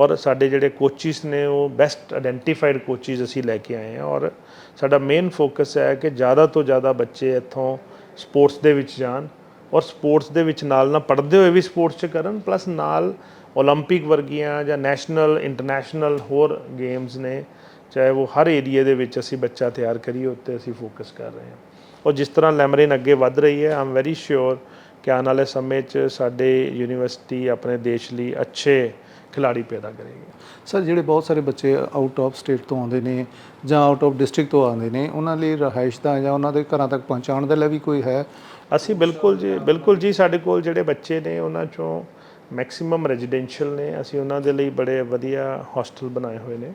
ਔਰ ਸਾਡੇ ਜਿਹੜੇ ਕੋਚਿਸ ਨੇ ਉਹ ਬੈਸਟ ਆਇਡੈਂਟੀਫਾਈਡ ਕੋਚਿਸ ਅਸੀਂ ਲੈ ਕੇ ਆਏ ਹਾਂ ਔਰ ਸਾਡਾ ਮੇਨ ਫੋਕਸ ਹੈ ਕਿ ਜ਼ਿਆਦਾ ਤੋਂ ਜ਼ਿਆਦਾ ਬੱਚੇ ਇੱਥੋਂ ਸਪੋਰਟਸ ਦੇ ਵਿੱਚ ਜਾਣ ਔਰ ਸਪੋਰਟਸ ਦੇ ਵਿੱਚ ਨਾਲ ਨਾਲ ਪੜ੍ਹਦੇ ਹੋਏ ਵੀ ਸਪੋਰਟਸ 'ਚ ਕਰਨ ਪਲੱਸ ਨਾਲ 올림픽 ਵਰਗੀਆਂ ਜਾਂ ਨੈਸ਼ਨਲ ਇੰਟਰਨੈਸ਼ਨਲ ਹੋਰ ਗੇਮਸ ਨੇ ਚਾਹੇ ਉਹ ਹਰ ਏਰੀਆ ਦੇ ਵਿੱਚ ਅਸੀਂ ਬੱਚਾ ਤਿਆਰ ਕਰੀਏ ਉੱਤੇ ਅਸੀਂ ਫੋਕਸ ਕਰ ਰਹੇ ਹਾਂ ਔਰ ਜਿਸ ਤਰ੍ਹਾਂ ਲੈਮਰਿਨ ਅੱਗੇ ਵੱਧ ਰਹੀ ਹੈ ਆਮ ਵੈਰੀ ਸ਼ੋਰ ਕਿ ਆਉਣ ਵਾਲੇ ਸਮੇਂ 'ਚ ਸਾਡੇ ਯੂਨੀਵਰਸਿਟੀ ਆਪਣੇ ਦੇਸ਼ ਲਈ ਅੱਛੇ ਖਿਡਾਰੀ ਪੈਦਾ ਕਰੇਗੀ। ਸਰ ਜਿਹੜੇ ਬਹੁਤ ਸਾਰੇ ਬੱਚੇ ਆਊਟ ਆਫ ਸਟੇਟ ਤੋਂ ਆਉਂਦੇ ਨੇ ਜਾਂ ਆਊਟ ਆਫ ਡਿਸਟ੍ਰਿਕਟ ਤੋਂ ਆਉਂਦੇ ਨੇ ਉਹਨਾਂ ਲਈ ਰਹਾਇਸ਼ ਦਾ ਜਾਂ ਉਹਨਾਂ ਦੇ ਘਰਾਂ ਤੱਕ ਪਹੁੰਚਾਉਣ ਦੇ ਲਈ ਵੀ ਕੋਈ ਹੈ? ਅਸੀਂ ਬਿਲਕੁਲ ਜੀ ਬਿਲਕੁਲ ਜੀ ਸਾਡੇ ਕੋਲ ਜਿਹੜੇ ਬੱਚੇ ਨੇ ਉਹਨਾਂ ਚੋਂ ਮੈਕਸਿਮਮ ਰੈਜ਼ੀਡੈਂਸ਼ੀਅਲ ਨੇ। ਅਸੀਂ ਉਹਨਾਂ ਦੇ ਲਈ ਬੜੇ ਵਧੀਆ ਹੋਸਟਲ ਬਣਾਏ ਹੋਏ ਨੇ।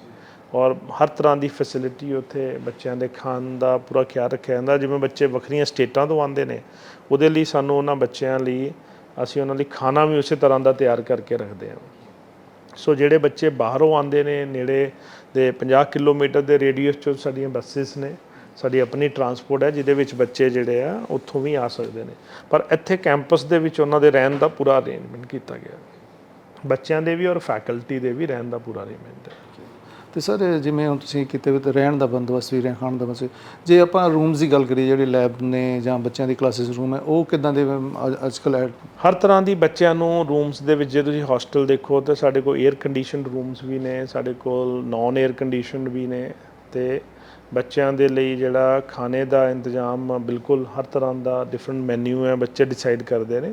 ਔਰ ਹਰ ਤਰ੍ਹਾਂ ਦੀ ਫੈਸਿਲਿਟੀ ਉੱਥੇ ਬੱਚਿਆਂ ਦੇ ਖਾਣ ਦਾ ਪੂਰਾ ਖਿਆਲ ਰੱਖਿਆ ਜਾਂਦਾ। ਜਿਵੇਂ ਬੱਚੇ ਵੱਖਰੀਆਂ ਸਟੇਟਾਂ ਤੋਂ ਆਉਂਦੇ ਨੇ, ਉਹਦੇ ਲਈ ਸਾਨੂੰ ਉਹਨਾਂ ਬੱਚਿਆਂ ਲਈ ਅਸੀਂ ਉਹਨਾਂ ਲਈ ਖਾਣਾ ਵੀ ਉਸੇ ਤਰ੍ਹਾਂ ਦਾ ਤਿਆਰ ਕਰਕੇ ਰੱਖਦੇ ਹਾਂ। ਸੋ ਜਿਹੜੇ ਬੱਚੇ ਬਾਹਰੋਂ ਆਉਂਦੇ ਨੇ, ਨੇੜੇ ਦੇ 50 ਕਿਲੋਮੀਟਰ ਦੇ ਰੇਡੀਅਸ 'ਚੋਂ ਸਾਡੀਆਂ ਬੱਸਿਸ ਨੇ, ਸਾਡੀ ਆਪਣੀ ਟਰਾਂਸਪੋਰਟ ਹੈ, ਜਿਹਦੇ ਵਿੱਚ ਬੱਚੇ ਜਿਹੜੇ ਆ, ਉੱਥੋਂ ਵੀ ਆ ਸਕਦੇ ਨੇ। ਪਰ ਇੱਥੇ ਕੈਂਪਸ ਦੇ ਵਿੱਚ ਉਹਨਾਂ ਦੇ ਰਹਿਣ ਦਾ ਪੂਰਾ ਅਰੇਂਜਮੈਂਟ ਕੀਤਾ ਗਿਆ। ਬੱਚਿਆਂ ਦੇ ਵੀ ਔਰ ਫੈਕਲਟੀ ਦੇ ਵੀ ਰਹਿਣ ਦਾ ਪੂਰਾ ਅਰੇਂਜਮੈਂਟ ਹੈ। ਤੇ ਸਰ ਜਿਵੇਂ ਹੁਣ ਤੁਸੀਂ ਕਿਤੇ ਵੀ ਰਹਿਣ ਦਾ ਬੰਦੋਬਸਤ ਵੀ ਰਹਿਣ ਖਾਣ ਦਾ ਬੰਦੋਬਸਤ ਜੇ ਆਪਾਂ ਰੂਮਸ ਦੀ ਗੱਲ ਕਰੀਏ, ਜਿਹੜੇ ਲੈਬ ਨੇ ਜਾਂ ਬੱਚਿਆਂ ਦੀ ਕਲਾਸਿਸ ਰੂਮ ਹੈ, ਉਹ ਕਿਦਾਂ ਦੇ ਅੱਜ ਕੱਲ੍ਹ ਹਰ ਤਰ੍ਹਾਂ ਦੀ ਬੱਚਿਆਂ ਨੂੰ ਰੂਮਸ ਦੇ ਵਿੱਚ, ਜੇ ਤੁਸੀਂ ਹੋਸਟਲ ਦੇਖੋ, ਤਾਂ ਸਾਡੇ ਕੋਲ 에ਅਰ ਕੰਡੀਸ਼ਨਡ ਰੂਮਸ ਵੀ ਨੇ, ਸਾਡੇ ਕੋਲ ਨਾਨ 에ਅਰ ਕੰਡੀਸ਼ਨਡ ਵੀ ਨੇ, ਤੇ ਬੱਚਿਆਂ ਦੇ ਲਈ ਜਿਹੜਾ ਖਾਣੇ ਦਾ ਇੰਤਜ਼ਾਮ ਬਿਲਕੁਲ ਹਰ ਤਰ੍ਹਾਂ ਦਾ ਡਿਫਰੈਂਟ ਮੈਨੂ ਹੈ, ਬੱਚੇ ਡਿਸਾਈਡ ਕਰਦੇ ਨੇ।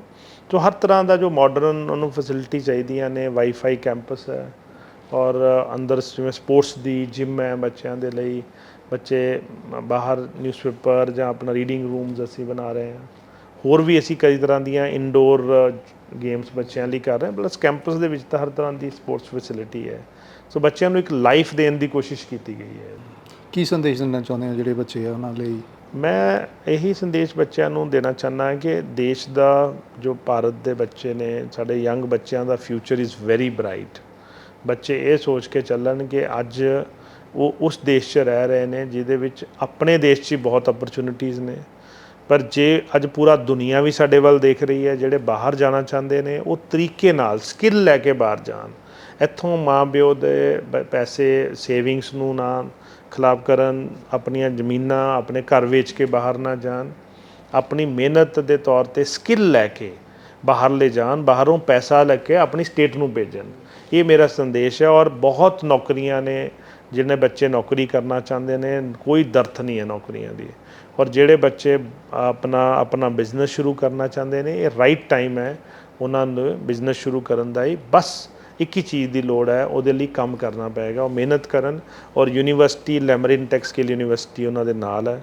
ਸੋ ਹਰ ਤਰ੍ਹਾਂ ਦਾ ਜੋ ਮਾਡਰਨ ਉਹਨੂੰ ਫੈਸਿਲਿਟੀ ਚਾਹੀਦੀਆਂ ਨੇ ਵਾਈਫਾਈ ਕੈਂਪਸ ਹੈ ਔਰ ਅੰਦਰ ਜਿਵੇਂ ਸਪੋਰਟਸ ਦੀ ਜਿਮ ਹੈ ਬੱਚਿਆਂ ਦੇ ਲਈ ਬੱਚੇ ਬਾਹਰ ਨਿਊਜ਼ਪੇਪਰ ਜਾਂ ਆਪਣਾ ਰੀਡਿੰਗ ਰੂਮਸ ਅਸੀਂ ਬਣਾ ਰਹੇ ਹਾਂ। ਹੋਰ ਵੀ ਅਸੀਂ ਕਈ ਤਰ੍ਹਾਂ ਦੀਆਂ ਇਨਡੋਰ ਗੇਮਸ ਬੱਚਿਆਂ ਲਈ ਕਰ ਰਹੇ ਹਾਂ ਪਲੱਸ ਕੈਂਪਸ ਦੇ ਵਿੱਚ ਤਾਂ ਹਰ ਤਰ੍ਹਾਂ ਦੀ ਸਪੋਰਟਸ ਫੈਸਿਲਿਟੀ ਹੈ। ਸੋ ਬੱਚਿਆਂ ਨੂੰ ਇੱਕ ਲਾਈਫ ਦੇਣ ਦੀ ਕੋਸ਼ਿਸ਼ ਕੀਤੀ ਗਈ ਹੈ। ਕੀ ਸੰਦੇਸ਼ ਦੇਣਾ ਚਾਹੁੰਦੇ ਹੋ ਜਿਹੜੇ ਬੱਚੇ ਆ ਉਹਨਾਂ ਲਈ? ਮੈਂ ਇਹੀ ਸੰਦੇਸ਼ ਬੱਚਿਆਂ ਨੂੰ ਦੇਣਾ ਚਾਹੁੰਦਾ ਕਿ ਦੇਸ਼ ਦਾ ਜੋ ਭਾਰਤ ਦੇ ਬੱਚੇ ਨੇ ਸਾਡੇ ਯੰਗ ਬੱਚਿਆਂ ਦਾ ਫਿਊਚਰ ਇਜ਼ ਵੈਰੀ ਬ੍ਰਾਈਟ ਬੱਚੇ ਇਹ ਸੋਚ ਕੇ ਚੱਲਣ ਕਿ ਅੱਜ ਉਹ ਉਸ ਦੇਸ਼ 'ਚ ਰਹਿ ਰਹੇ ਨੇ, ਜਿਹਦੇ ਵਿੱਚ ਆਪਣੇ ਦੇਸ਼ 'ਚ ਹੀ ਬਹੁਤ ਓਪਰਚੁਨਿਟੀਆਂ ਨੇ। ਪਰ ਜੇ ਅੱਜ ਪੂਰਾ ਦੁਨੀਆ ਵੀ ਸਾਡੇ ਵੱਲ ਦੇਖ ਰਹੀ ਹੈ, ਜਿਹੜੇ ਬਾਹਰ ਜਾਣਾ ਚਾਹੁੰਦੇ ਨੇ, ਉਹ ਤਰੀਕੇ ਨਾਲ ਸਕਿੱਲ ਲੈ ਕੇ ਬਾਹਰ ਜਾਣ। ਇੱਥੋਂ ਮਾਂ ਪਿਓ ਦੇ ਪੈਸੇ ਸੇਵਿੰਗਸ ਨੂੰ ਨਾ ਖਰਾਬ ਕਰਨ, ਆਪਣੀਆਂ ਜ਼ਮੀਨਾਂ ਆਪਣੇ ਘਰ ਵੇਚ ਕੇ ਬਾਹਰ ਨਾ ਜਾਣ, ਆਪਣੀ ਮਿਹਨਤ ਦੇ ਤੌਰ ਤੇ ਸਕਿੱਲ ਲੈ ਕੇ ਬਾਹਰ ਲੈ ਜਾਣ, ਬਾਹਰੋਂ ਪੈਸਾ ਲੈ ਕੇ ਆਪਣੀ ਸਟੇਟ ਨੂੰ ਭੇਜਣ। ਇਹ ਮੇਰਾ ਸੰਦੇਸ਼ ਹੈ ਔਰ ਬਹੁਤ ਨੌਕਰੀਆਂ ਨੇ ਜਿਹਨੇ ਬੱਚੇ ਨੌਕਰੀ ਕਰਨਾ ਚਾਹੁੰਦੇ ਨੇ ਕੋਈ ਦਰਥ ਨਹੀਂ ਹੈ ਨੌਕਰੀਆਂ ਦੀ ਔਰ ਜਿਹੜੇ ਬੱਚੇ ਆਪਣਾ ਆਪਣਾ ਬਿਜ਼ਨਸ ਸ਼ੁਰੂ ਕਰਨਾ ਚਾਹੁੰਦੇ ਨੇ ਇਹ ਰਾਈਟ ਟਾਈਮ ਹੈ ਉਹਨਾਂ ਨੂੰ ਬਿਜ਼ਨਸ ਸ਼ੁਰੂ ਕਰਨ ਦਾ ਹੀ ਬਸ ਇੱਕ ਹੀ ਚੀਜ਼ ਦੀ ਲੋੜ ਹੈ ਉਹਦੇ ਲਈ ਕੰਮ ਕਰਨਾ ਪਏਗਾ ਉਹ ਮਿਹਨਤ ਕਰਨ ਔਰ university Lamrin tech skill university ਉਹਨਾਂ ਦੇ ਨਾਲ ਹੈ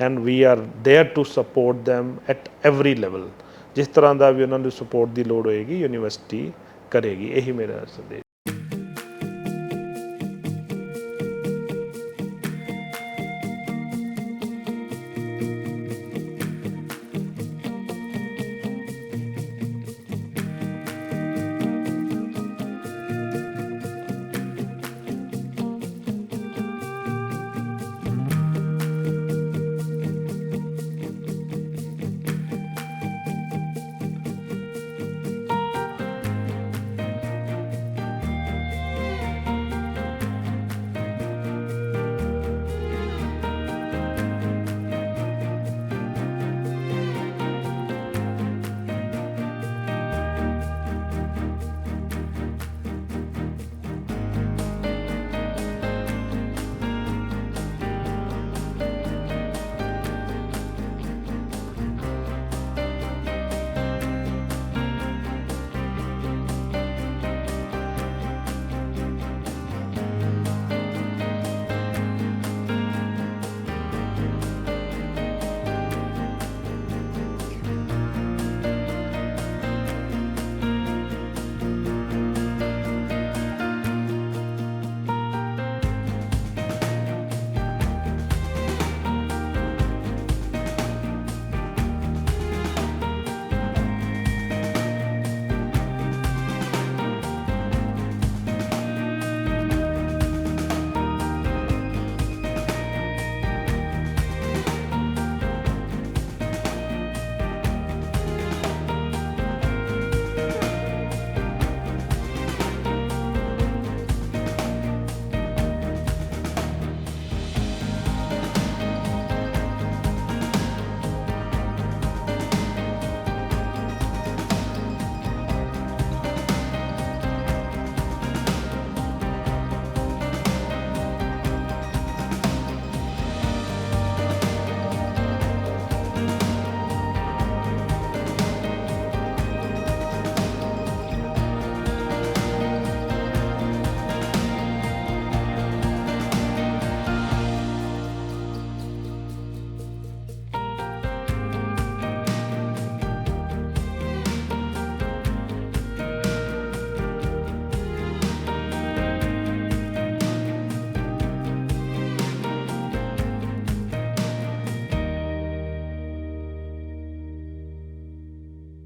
and we are there to support them at every level ਜਿਸ ਤਰ੍ਹਾਂ ਦਾ ਵੀ ਉਹਨਾਂ ਨੂੰ ਸਪੋਰਟ ਦੀ ਲੋੜ ਹੋਏਗੀ ਯੂਨੀਵਰਸਿਟੀ ਕਰੇਗੀ ਇਹੀ ਮੇਰਾ ਸੰਦੇਸ਼